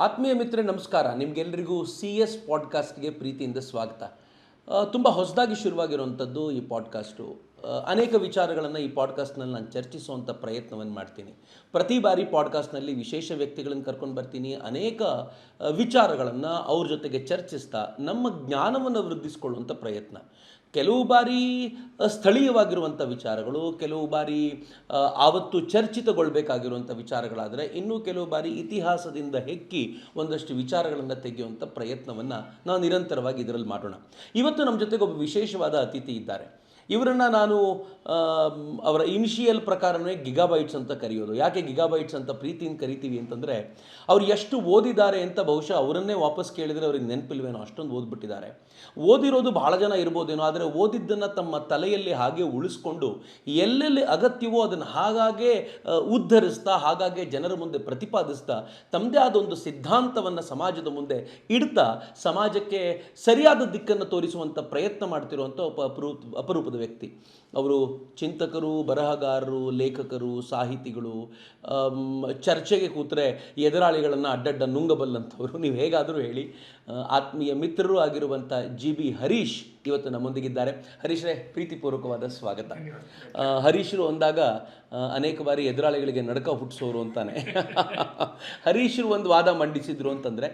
ಆತ್ಮೀಯ ಮಿತ್ರ ನಮಸ್ಕಾರ. ನಿಮಗೆಲ್ಲರಿಗೂ ಸಿ ಎಸ್ ಪಾಡ್ಕಾಸ್ಟ್ಗೆ ಪ್ರೀತಿಯಿಂದ ಸ್ವಾಗತ. ತುಂಬ ಹೊಸದಾಗಿ ಶುರುವಾಗಿರುವಂಥದ್ದು ಈ ಪಾಡ್ಕಾಸ್ಟು. ಅನೇಕ ವಿಚಾರಗಳನ್ನು ಈ ಪಾಡ್ಕಾಸ್ಟ್ನಲ್ಲಿ ನಾನು ಚರ್ಚಿಸುವಂಥ ಪ್ರಯತ್ನವನ್ನು ಮಾಡ್ತೀನಿ. ಪ್ರತಿ ಬಾರಿ ಪಾಡ್ಕಾಸ್ಟ್ನಲ್ಲಿ ವಿಶೇಷ ವ್ಯಕ್ತಿಗಳನ್ನು ಕರ್ಕೊಂಡು ಬರ್ತೀನಿ. ಅನೇಕ ವಿಚಾರಗಳನ್ನು ಅವ್ರ ಜೊತೆಗೆ ಚರ್ಚಿಸ್ತಾ ನಮ್ಮ ಜ್ಞಾನವನ್ನು ವೃದ್ಧಿಸ್ಕೊಳ್ಳುವಂಥ ಪ್ರಯತ್ನ. ಕೆಲವು ಬಾರಿ ಸ್ಥಳೀಯವಾಗಿರುವಂಥ ವಿಚಾರಗಳು, ಕೆಲವು ಬಾರಿ ಆವತ್ತು ಚರ್ಚಿತಗೊಳ್ಬೇಕಾಗಿರುವಂಥ ವಿಚಾರಗಳಾದರೆ ಇನ್ನೂ ಕೆಲವು ಬಾರಿ ಇತಿಹಾಸದಿಂದ ಹೆಕ್ಕಿ ಒಂದಷ್ಟು ವಿಚಾರಗಳನ್ನು ತೆಗೆಯುವಂಥ ಪ್ರಯತ್ನವನ್ನು ನಾವು ನಿರಂತರವಾಗಿ ಇದರಲ್ಲಿ ಮಾಡೋಣ. ಇವತ್ತು ನಮ್ಮ ಜೊತೆಗೆ ಒಬ್ಬ ವಿಶೇಷವಾದ ಅತಿಥಿ ಇದ್ದಾರೆ. ಇವರನ್ನು ನಾನು ಅವರ ಇನಿಷಿಯಲ್ ಪ್ರಕಾರನೇ ಗಿಗಾಬೈಟ್ಸ್ ಅಂತ ಕರೆಯೋದು. ಯಾಕೆ ಗಿಗಾಬೈಟ್ಸ್ ಅಂತ ಪ್ರೀತಿಯಿಂದ ಕರಿತೀವಿ ಅಂತಂದರೆ, ಅವ್ರು ಎಷ್ಟು ಓದಿದ್ದಾರೆ ಅಂತ ಬಹುಶಃ ಅವರನ್ನೇ ವಾಪಸ್ ಕೇಳಿದರೆ ಅವ್ರಿಗೆ ನೆನಪಿಲ್ವೇನೋ, ಅಷ್ಟೊಂದು ಓದ್ಬಿಟ್ಟಿದ್ದಾರೆ. ಓದಿರೋದು ಬಹಳ ಜನ ಇರ್ಬೋದೇನೋ, ಆದರೆ ಓದಿದ್ದನ್ನು ತಮ್ಮ ತಲೆಯಲ್ಲಿ ಹಾಗೆ ಉಳಿಸ್ಕೊಂಡು ಎಲ್ಲೆಲ್ಲಿ ಅಗತ್ಯವೋ ಅದನ್ನು ಹಾಗಾಗೆ ಉದ್ಧರಿಸ್ತಾ, ಹಾಗಾಗೆ ಜನರ ಮುಂದೆ ಪ್ರತಿಪಾದಿಸ್ತಾ, ತಮ್ಮದೇ ಆದ ಒಂದು ಸಿದ್ಧಾಂತವನ್ನು ಸಮಾಜದ ಮುಂದೆ ಇಡ್ತಾ, ಸಮಾಜಕ್ಕೆ ಸರಿಯಾದ ದಿಕ್ಕನ್ನು ತೋರಿಸುವಂಥ ಪ್ರಯತ್ನ ಮಾಡ್ತಿರುವಂಥ ಅಪರೂಪ, ಅಪರೂಪದ ವ್ಯಕ್ತಿ. ಅವರು ಚಿಂತಕರು ಬರಹಗಾರರು ಲೇಖಕರು ಸಾಹಿತಿಗಳು ಚರ್ಚೆಗೆ ಕೂತ್ರೆ ಎದುರಾಳಿಗಳನ್ನು ಅಡ್ಡಡ್ಡ ನುಂಗಬಲ್ಲಂಥವ್ರು. ನೀವು ಹೇಗಾದರೂ ಹೇಳಿ. ಆತ್ಮೀಯ ಮಿತ್ರರು ಆಗಿರುವಂಥ ಜಿ ಬಿ ಹರೀಶ್ ಇವತ್ತು ನಮ್ಮೊಂದಿಗಿದ್ದಾರೆ. ಹರೀಶ್ರೇ, ಪ್ರೀತಿಪೂರ್ವಕವಾದ ಸ್ವಾಗತ. ಹರೀಶ್ರು ಅಂದಾಗ ಅನೇಕ ಬಾರಿ ಎದುರಾಳಿಗಳಿಗೆ ನಡಕ ಹುಟ್ಟಿಸೋರು ಅಂತಾನೆ. ಹರೀಶ್ರು ಒಂದು ವಾದ ಮಂಡಿಸಿದ್ರು ಅಂತಂದರೆ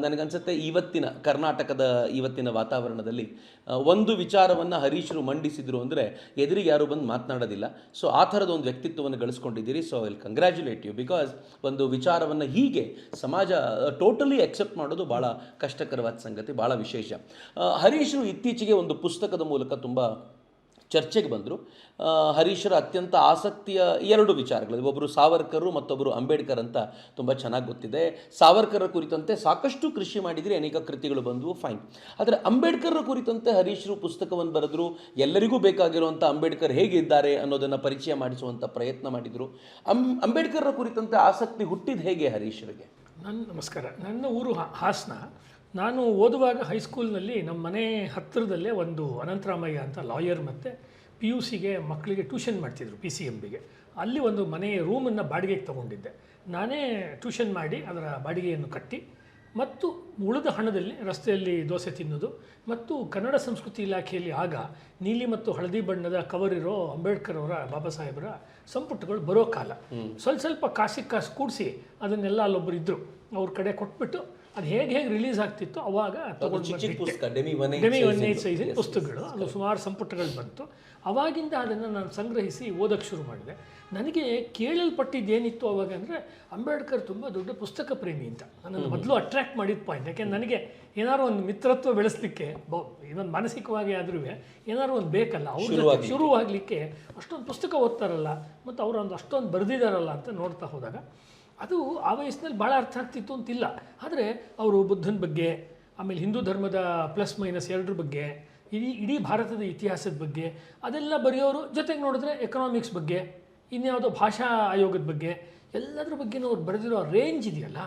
ನನಗನ್ಸುತ್ತೆ ಇವತ್ತಿನ ಕರ್ನಾಟಕದ ಇವತ್ತಿನ ವಾತಾವರಣದಲ್ಲಿ ಒಂದು ವಿಚಾರವನ್ನು ಹರೀಶ್ರು ಮಂಡಿಸಿದ್ರು ಅಂದರೆ ಎದುರಿಗೆ ಯಾರು ಬಂದು ಮಾತನಾಡೋದಿಲ್ಲ. ಸೊ ಆ ಥರದ ಒಂದು ವ್ಯಕ್ತಿತ್ವವನ್ನು ಗಳಿಸ್ಕೊಂಡಿದ್ದೀರಿ. So will congratulate you because ಒಂದು ವಿಚಾರವನ್ನು ಹೀಗೆ ಸಮಾಜ ಟೋಟಲಿ ಅಕ್ಸೆಪ್ಟ್ ಮಾಡೋದು ಭಾಳ ಕಷ್ಟಕರವಾದ ಸಂಗತಿ ಭಾಳ ವಿಶೇಷ. ಹರೀಶರು ಇತ್ತೀಚೆಗೆ ಒಂದು ಪುಸ್ತಕದ ಮೂಲಕ ತುಂಬ ಚರ್ಚೆಗೆ ಬಂದರು. ಹರೀಶರ ಅತ್ಯಂತ ಆಸಕ್ತಿಯ ಎರಡು ವಿಚಾರಗಳು. ಒಬ್ಬರು ಸಾವರ್ಕರು ಮತ್ತೊಬ್ಬರು ಅಂಬೇಡ್ಕರ್ ಅಂತ ತುಂಬ ಚೆನ್ನಾಗಿ ಗೊತ್ತಿದೆ. ಸಾವರ್ಕರ ಕುರಿತಂತೆ ಸಾಕಷ್ಟು ಕೃಷಿ ಮಾಡಿದರೆ ಅನೇಕ ಕೃತಿಗಳು ಬಂದವು ಫೈನ್ ಆದರೆ ಅಂಬೇಡ್ಕರ್ ಕುರಿತಂತೆ ಹರೀಶರು ಪುಸ್ತಕವನ್ನು ಬರೆದ್ರು, ಎಲ್ಲರಿಗೂ ಬೇಕಾಗಿರುವಂಥ ಅಂಬೇಡ್ಕರ್ ಹೇಗಿದ್ದಾರೆ ಅನ್ನೋದನ್ನು ಪರಿಚಯ ಮಾಡಿಸುವಂಥ ಪ್ರಯತ್ನ ಮಾಡಿದರು. ಅಂ ಅಂಬೇಡ್ಕರ್ ಕುರಿತಂತೆ ಆಸಕ್ತಿ ಹುಟ್ಟಿದ ಹೇಗೆ ಹರೀಶರಿಗೆ? ನನ್ನ ನಮಸ್ಕಾರ. ನನ್ನ ಊರು ಹಾಸನ. ನಾನು ಓದುವಾಗ ಹೈಸ್ಕೂಲ್ನಲ್ಲಿ ನಮ್ಮ ಮನೆ ಹತ್ತಿರದಲ್ಲೇ ಒಂದು ಅನಂತರಾಮಯ್ಯ ಅಂತ ಲಾಯರ್ ಮತ್ತು ಪಿ ಯು ಸಿಗೆ ಮಕ್ಕಳಿಗೆ ಟ್ಯೂಷನ್ ಮಾಡ್ತಿದ್ರು ಪಿ ಸಿ ಎಂ ಬಿಗೆ. ಅಲ್ಲಿ ಒಂದು ಮನೆಯ ರೂಮನ್ನು ಬಾಡಿಗೆಗೆ ತೊಗೊಂಡಿದ್ದೆ. ನಾನೇ ಟ್ಯೂಷನ್ ಮಾಡಿ ಅದರ ಬಾಡಿಗೆಯನ್ನು ಕಟ್ಟಿ ಮತ್ತು ಉಳಿದ ಹಣದಲ್ಲಿ ರಸ್ತೆಯಲ್ಲಿ ದೋಸೆ ತಿನ್ನೋದು ಮತ್ತು ಕನ್ನಡ ಸಂಸ್ಕೃತಿ ಇಲಾಖೆಯಲ್ಲಿ ಆಗ ನೀಲಿ ಮತ್ತು ಹಳದಿ ಬಣ್ಣದ ಕವರ್ ಇರೋ ಅಂಬೇಡ್ಕರ್ ಅವರ ಬಾಬಾ ಸಾಹೇಬರ ಸಂಪುಟಗಳು ಬರೋ ಕಾಲ. ಸ್ವಲ್ಪ ಸ್ವಲ್ಪ ಕಾಸಿಗೆ ಕಾಸು ಕೂಡಿಸಿ ಅದನ್ನೆಲ್ಲ ಅಲ್ಲೊಬ್ಬರು ಇದ್ದರು ಅವ್ರ ಕಡೆ ಕೊಟ್ಬಿಟ್ಟು ಅದು ಹೇಗೆ ಹೇಗೆ ರಿಲೀಸ್ ಆಗ್ತಿತ್ತು ಅವಾಗ ಡೆಮಿ ಒನ್ ಏಟ್ ಸೈಜಿನ ಪುಸ್ತಕಗಳು ಅದು ಸುಮಾರು ಸಂಪುಟಗಳು ಬಂತು. ಅವಾಗಿಂದ ಅದನ್ನು ನಾನು ಸಂಗ್ರಹಿಸಿ ಓದೋಕ್ಕೆ ಶುರು ಮಾಡಿದೆ. ನನಗೆ ಕೇಳಲ್ಪಟ್ಟಿದ್ದೇನಿತ್ತು ಅವಾಗ ಅಂದರೆ ಅಂಬೇಡ್ಕರ್ ತುಂಬ ದೊಡ್ಡ ಪುಸ್ತಕ ಪ್ರೇಮಿ ಅಂತ. ನನ್ನನ್ನು ಮೊದಲು ಅಟ್ರ್ಯಾಕ್ಟ್ ಮಾಡಿದ ಪಾಯಿಂಟ್ ಯಾಕೆಂದ್ರೆ ನನಗೆ ಏನಾದ್ರು ಒಂದು ಮಿತ್ರತ್ವ ಬೆಳೆಸಲಿಕ್ಕೆ ಇನ್ನೊಂದು ಮಾನಸಿಕವಾಗಿ ಆದ್ರೂ ಏನಾದ್ರೂ ಒಂದು ಬೇಕಲ್ಲ ಅವ್ರ ಶುರುವಾಗಲಿಕ್ಕೆ. ಅಷ್ಟೊಂದು ಪುಸ್ತಕ ಓದ್ತಾರಲ್ಲ ಮತ್ತು ಅವರು ಒಂದು ಅಷ್ಟೊಂದು ಬರೆದಿದ್ದಾರಲ್ಲ ಅಂತ ನೋಡ್ತಾ ಹೋದಾಗ ಅದು ಆ ವಯಸ್ಸಿನಲ್ಲಿ ಭಾಳ ಅರ್ಥ ಆಗ್ತಿತ್ತು ಅಂತಿಲ್ಲ. ಆದರೆ ಅವರು ಬುದ್ಧನ ಬಗ್ಗೆ, ಆಮೇಲೆ ಹಿಂದೂ ಧರ್ಮದ ಪ್ಲಸ್ ಮೈನಸ್ ಎರಡರ ಬಗ್ಗೆ, ಇಡೀ ಇಡೀ ಭಾರತದ ಇತಿಹಾಸದ ಬಗ್ಗೆ, ಅದೆಲ್ಲ ಬರೆಯೋರು ಜೊತೆಗೆ ನೋಡಿದ್ರೆ ಎಕನಾಮಿಕ್ಸ್ ಬಗ್ಗೆ, ಇನ್ಯಾವುದೋ ಭಾಷಾ ಆಯೋಗದ ಬಗ್ಗೆ, ಎಲ್ಲದರ ಬಗ್ಗೆನೂ ಅವ್ರು ಬರೆದಿರೋ ರೇಂಜ್ ಇದೆಯಲ್ಲ,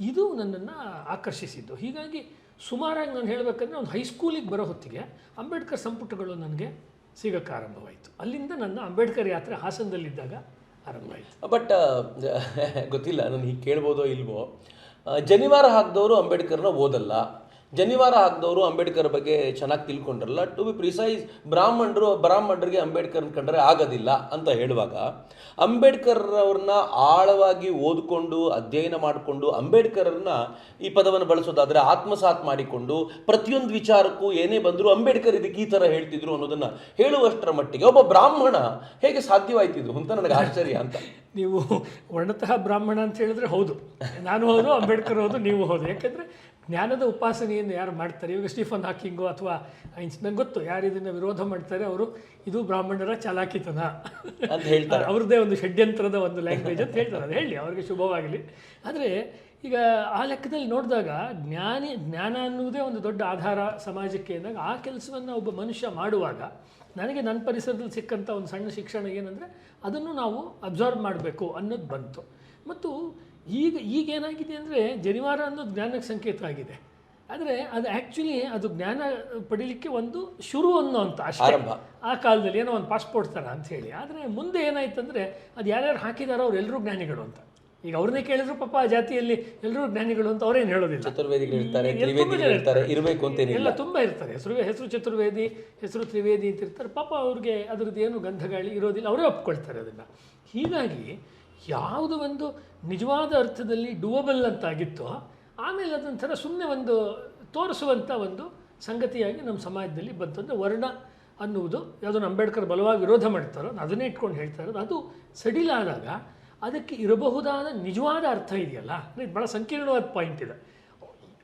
ಇದು ನನ್ನನ್ನು ಆಕರ್ಷಿಸಿದ್ದು. ಹೀಗಾಗಿ ಸುಮಾರಾಗಿ ನಾನು ಹೇಳಬೇಕಂದ್ರೆ ಒಂದು ಹೈಸ್ಕೂಲಿಗೆ ಬರೋ ಹೊತ್ತಿಗೆ ಅಂಬೇಡ್ಕರ್ ಸಂಪುಟಗಳು ನನಗೆ ಸಿಗೋಕ್ಕೆ ಆರಂಭವಾಯಿತು. ಅಲ್ಲಿಂದ ನನ್ನ ಅಂಬೇಡ್ಕರ್ ಯಾತ್ರೆ ಹಾಸನದಲ್ಲಿದ್ದಾಗ ಬಟ್ ಗೊತ್ತಿಲ್ಲ ನಾನು ಹೀಗೆ ಕೇಳ್ಬೋದೋ ಇಲ್ವೋ. ಜನಿವಾರ ಹಾಕಿದವರು ಅಂಬೇಡ್ಕರ್ನ ಓದಲ್ಲ. ಜನಿವಾರ ಹಾಕಿದವರು ಅಂಬೇಡ್ಕರ್ ಬಗ್ಗೆ ಚೆನ್ನಾಗಿ ತಿಳ್ಕೊಂಡ್ರಲ್ಲ. ಟು ಬಿ ಪ್ರಿಸೈಸ್ ಬ್ರಾಹ್ಮಣರು, ಬ್ರಾಹ್ಮಣರಿಗೆ ಅಂಬೇಡ್ಕರ್ನ ಕಂಡ್ರೆ ಆಗೋದಿಲ್ಲ ಅಂತ ಹೇಳುವಾಗ ಅಂಬೇಡ್ಕರ್ ಅವ್ರನ್ನ ಆಳವಾಗಿ ಓದಿಕೊಂಡು, ಅಧ್ಯಯನ ಮಾಡಿಕೊಂಡು ಅಂಬೇಡ್ಕರ್ನ ಈ ಪದವನ್ನು ಬಳಸೋದಾದರೆ ಆತ್ಮಸಾತ್ ಮಾಡಿಕೊಂಡು, ಪ್ರತಿಯೊಂದು ವಿಚಾರಕ್ಕೂ ಏನೇ ಬಂದರೂ ಅಂಬೇಡ್ಕರ್ ಇದಕ್ಕೆ ಈ ಥರ ಹೇಳ್ತಿದ್ರು ಅನ್ನೋದನ್ನು ಹೇಳುವಷ್ಟರ ಮಟ್ಟಿಗೆ ಒಬ್ಬ ಬ್ರಾಹ್ಮಣ ಹೇಗೆ ಸಾಧ್ಯವಾಯ್ತಿದ್ರು ಅಂತ ನನಗೆ ಆಶ್ಚರ್ಯ ಅಂತ. ನೀವು ವರ್ಣತಃ ಬ್ರಾಹ್ಮಣ ಅಂತ ಹೇಳಿದ್ರೆ ಹೌದು. ನಾನು ಹೌದು, ಅಂಬೇಡ್ಕರ್ ಹೌದು, ನೀವು ಹೌದು. ಯಾಕೆಂದರೆ ಜ್ಞಾನದ ಉಪಾಸನೆಯನ್ನು ಯಾರು ಮಾಡ್ತಾರೆ? ಇವಾಗ ಸ್ಟೀಫನ್ ಹಾಕಿಂಗು ಅಥವಾ ಐನ್ಸ್ ನಂಗೆ ಗೊತ್ತು ಯಾರು ಇದನ್ನು ವಿರೋಧ ಮಾಡ್ತಾರೆ ಅವರು? ಇದು ಬ್ರಾಹ್ಮಣರ ಚಾಲಾಕಿತನ. ಅಂತ ಹೇಳ್ತಾರೆ. ಅವ್ರದ್ದೇ ಒಂದು ಷಡ್ಯಂತ್ರದ ಒಂದು ಲ್ಯಾಂಗ್ವೇಜ್ ಅಂತ ಹೇಳ್ತಾರೆ. ಅದು ಹೇಳಿ ಅವ್ರಿಗೆ ಶುಭವಾಗಲಿ. ಆದರೆ ಈಗ ಆ ಲೆಕ್ಕದಲ್ಲಿ ನೋಡಿದಾಗ ಜ್ಞಾನಿ ಜ್ಞಾನ ಅನ್ನುವುದೇ ಒಂದು ದೊಡ್ಡ ಆಧಾರ ಸಮಾಜಕ್ಕೆ ಅಂದಾಗ ಆ ಕೆಲಸವನ್ನು ಒಬ್ಬ ಮನುಷ್ಯ ಮಾಡುವಾಗ ನನಗೆ ನನ್ನ ಪರಿಸರದಲ್ಲಿ ಸಿಕ್ಕಂಥ ಒಂದು ಸಣ್ಣ ಶಿಕ್ಷಣ ಏನಂದರೆ ಅದನ್ನು ನಾವು ಅಬ್ಸರ್ವ್ ಮಾಡಬೇಕು ಅನ್ನೋದು ಬಂತು. ಮತ್ತು ಈಗ ಈಗ ಏನಾಗಿದೆ ಅಂದರೆ ಜನಿವಾರ ಅನ್ನೋದು ಜ್ಞಾನಕ್ಕೆ ಸಂಕೇತ ಆಗಿದೆ. ಆದರೆ ಅದು ಆ್ಯಕ್ಚುಲಿ ಅದು ಜ್ಞಾನ ಪಡೀಲಿಕ್ಕೆ ಒಂದು ಶುರು ಅನ್ನೋ ಅಂತ ಅಷ್ಟೇ. ಆರಂಭ. ಆ ಕಾಲದಲ್ಲಿ ಏನೋ ಒಂದು ಪಾಸ್ಪೋರ್ಟ್ ಥರ ಅಂತ ಹೇಳಿ. ಆದರೆ ಮುಂದೆ ಏನಾಯ್ತಂದರೆ ಅದು ಯಾರ್ಯಾರು ಹಾಕಿದಾರೋ ಅವ್ರು ಎಲ್ಲರೂ ಜ್ಞಾನಿಗಳು ಅಂತ. ಈಗ ಅವ್ರನ್ನೇ ಕೇಳಿದ್ರು ಪಾಪ ಆ ಜಾತಿಯಲ್ಲಿ ಎಲ್ಲರೂ ಜ್ಞಾನಿಗಳು ಅಂತ ಅವರೇನು ಹೇಳೋದಿಲ್ಲ. ಚತುರ್ವೇದಿಗಳು ಇರ್ತಾರೆ ಇರ್ತಾರೆ ಇರಬೇಕು ಅಂತೇನಿಲ್ಲ ಎಲ್ಲ ತುಂಬ ಇರ್ತಾರೆ. ಹೆಸರು ಹೆಸರು ಚತುರ್ವೇದಿ ಹೆಸರು ತ್ರಿವೇದಿ ಅಂತ ಇರ್ತಾರೆ. ಪಾಪ ಅವ್ರಿಗೆ ಅದ್ರದ್ದು ಏನು ಗಂಧಗಾಳಿ ಇರೋದಿಲ್ಲ. ಅವರೇ ಒಪ್ಕೊಳ್ತಾರೆ ಅದನ್ನು. ಹೀಗಾಗಿ ಯಾವುದು ಒಂದು ನಿಜವಾದ ಅರ್ಥದಲ್ಲಿ ಡುವಬಲ್ ಅಂತಾಗಿತ್ತೋ, ಆಮೇಲೆ ಅದೊಂಥರ ಸುಮ್ಮನೆ ಒಂದು ತೋರಿಸುವಂಥ ಒಂದು ಸಂಗತಿಯಾಗಿ ನಮ್ಮ ಸಮಾಜದಲ್ಲಿ ಬಂತು. ಅಂದರೆ ವರ್ಣ ಅನ್ನುವುದು ಯಾವುದನ್ನು ಅಂಬೇಡ್ಕರ್ ಬಲವಾಗಿ ವಿರೋಧ ಮಾಡ್ತಾರೋ, ಅದನ್ನೇ ಇಟ್ಕೊಂಡು ಹೇಳ್ತಾ ಇರೋದು. ಅದು ಸಡಿಲಾದಾಗ ಅದಕ್ಕೆ ಇರಬಹುದಾದ ನಿಜವಾದ ಅರ್ಥ ಇದೆಯಲ್ಲ? ಇದು ಭಾಳ ಸಂಕೀರ್ಣವಾದ ಪಾಯಿಂಟ್ ಇದೆ.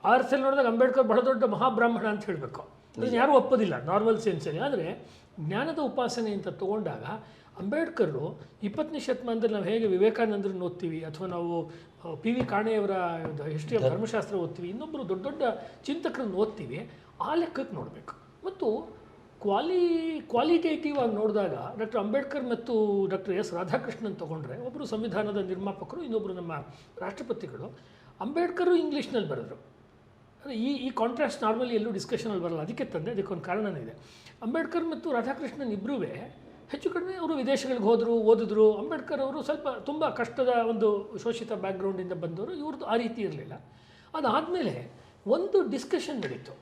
ಆ ಅರ್ಥದಲ್ಲಿ ನೋಡಿದಾಗ ಅಂಬೇಡ್ಕರ್ ಬಹಳ ದೊಡ್ಡ ಮಹಾಬ್ರಾಹ್ಮಣ ಅಂತ ಹೇಳಬೇಕು. ಅದನ್ನು ಯಾರೂ ಒಪ್ಪೋದಿಲ್ಲ ನಾರ್ಮಲ್ ಸೆನ್ಸಲ್ಲಿ ಆದರೆ ಜ್ಞಾನದ ಉಪಾಸನೆ ಅಂತ ತಗೊಂಡಾಗ ಅಂಬೇಡ್ಕರು ಇಪ್ಪತ್ತನೇ ಶತಮಾನದಲ್ಲಿ ನಾವು ಹೇಗೆ ವಿವೇಕಾನಂದರನ್ನು ಓದ್ತೀವಿ ಅಥವಾ ನಾವು ಪಿ ವಿ ಕಾಣೆಯವರ ಹಿಸ್ಟ್ರಿ ಆಫ್ ಧರ್ಮಶಾಸ್ತ್ರ ಓದ್ತೀವಿ ಇನ್ನೊಬ್ಬರು ದೊಡ್ಡ ದೊಡ್ಡ ಚಿಂತಕರನ್ನು ಓದ್ತೀವಿ ಆ ಲೆಕ್ಕಕ್ಕೆ ನೋಡಬೇಕು. ಮತ್ತು ಕ್ವಾಲಿ ಕ್ವಾಲಿಟೇಟಿವ್ ಆಗಿ ನೋಡಿದಾಗ ಡಾಕ್ಟರ್ ಅಂಬೇಡ್ಕರ್ ಮತ್ತು ಡಾಕ್ಟರ್ ಎಸ್ ರಾಧಾಕೃಷ್ಣನ್ ತಗೊಂಡ್ರೆ ಒಬ್ಬರು ಸಂವಿಧಾನದ ನಿರ್ಮಾಪಕರು ಇನ್ನೊಬ್ಬರು ನಮ್ಮ ರಾಷ್ಟ್ರಪತಿಗಳು ಅಂಬೇಡ್ಕರು ಇಂಗ್ಲೀಷ್ನಲ್ಲಿ ಬರೆದ್ರು. ಅಂದರೆ ಈ ಈ ಕಾಂಟ್ರಾಸ್ಟ್ ನಾರ್ಮಲಿ ಎಲ್ಲೂ ಡಿಸ್ಕಷನಲ್ಲಿ ಬರಲ್ಲ. ಅದಕ್ಕೆ ತಂದೆ ಅದಕ್ಕೊಂದು ಕಾರಣನೇ ಇದೆ. ಅಂಬೇಡ್ಕರ್ ಮತ್ತು ರಾಧಾಕೃಷ್ಣನ್ ಇಬ್ಬರೂ ಹೆಚ್ಚು ಕಡಿಮೆ ಅವರು ವಿದೇಶಗಳಿಗೆ ಹೋದರು ಓದಿದ್ರು. ಅಂಬೇಡ್ಕರ್ ಅವರು ಸ್ವಲ್ಪ ತುಂಬ ಕಷ್ಟದ ಒಂದು ಶೋಷಿತ ಬ್ಯಾಕ್ಗ್ರೌಂಡಿಂದ ಬಂದವರು. ಇವ್ರದ್ದು ಆ ರೀತಿ ಇರಲಿಲ್ಲ. ಅದಾದಮೇಲೆ ಒಂದು ಡಿಸ್ಕಷನ್ ನಡೀತು.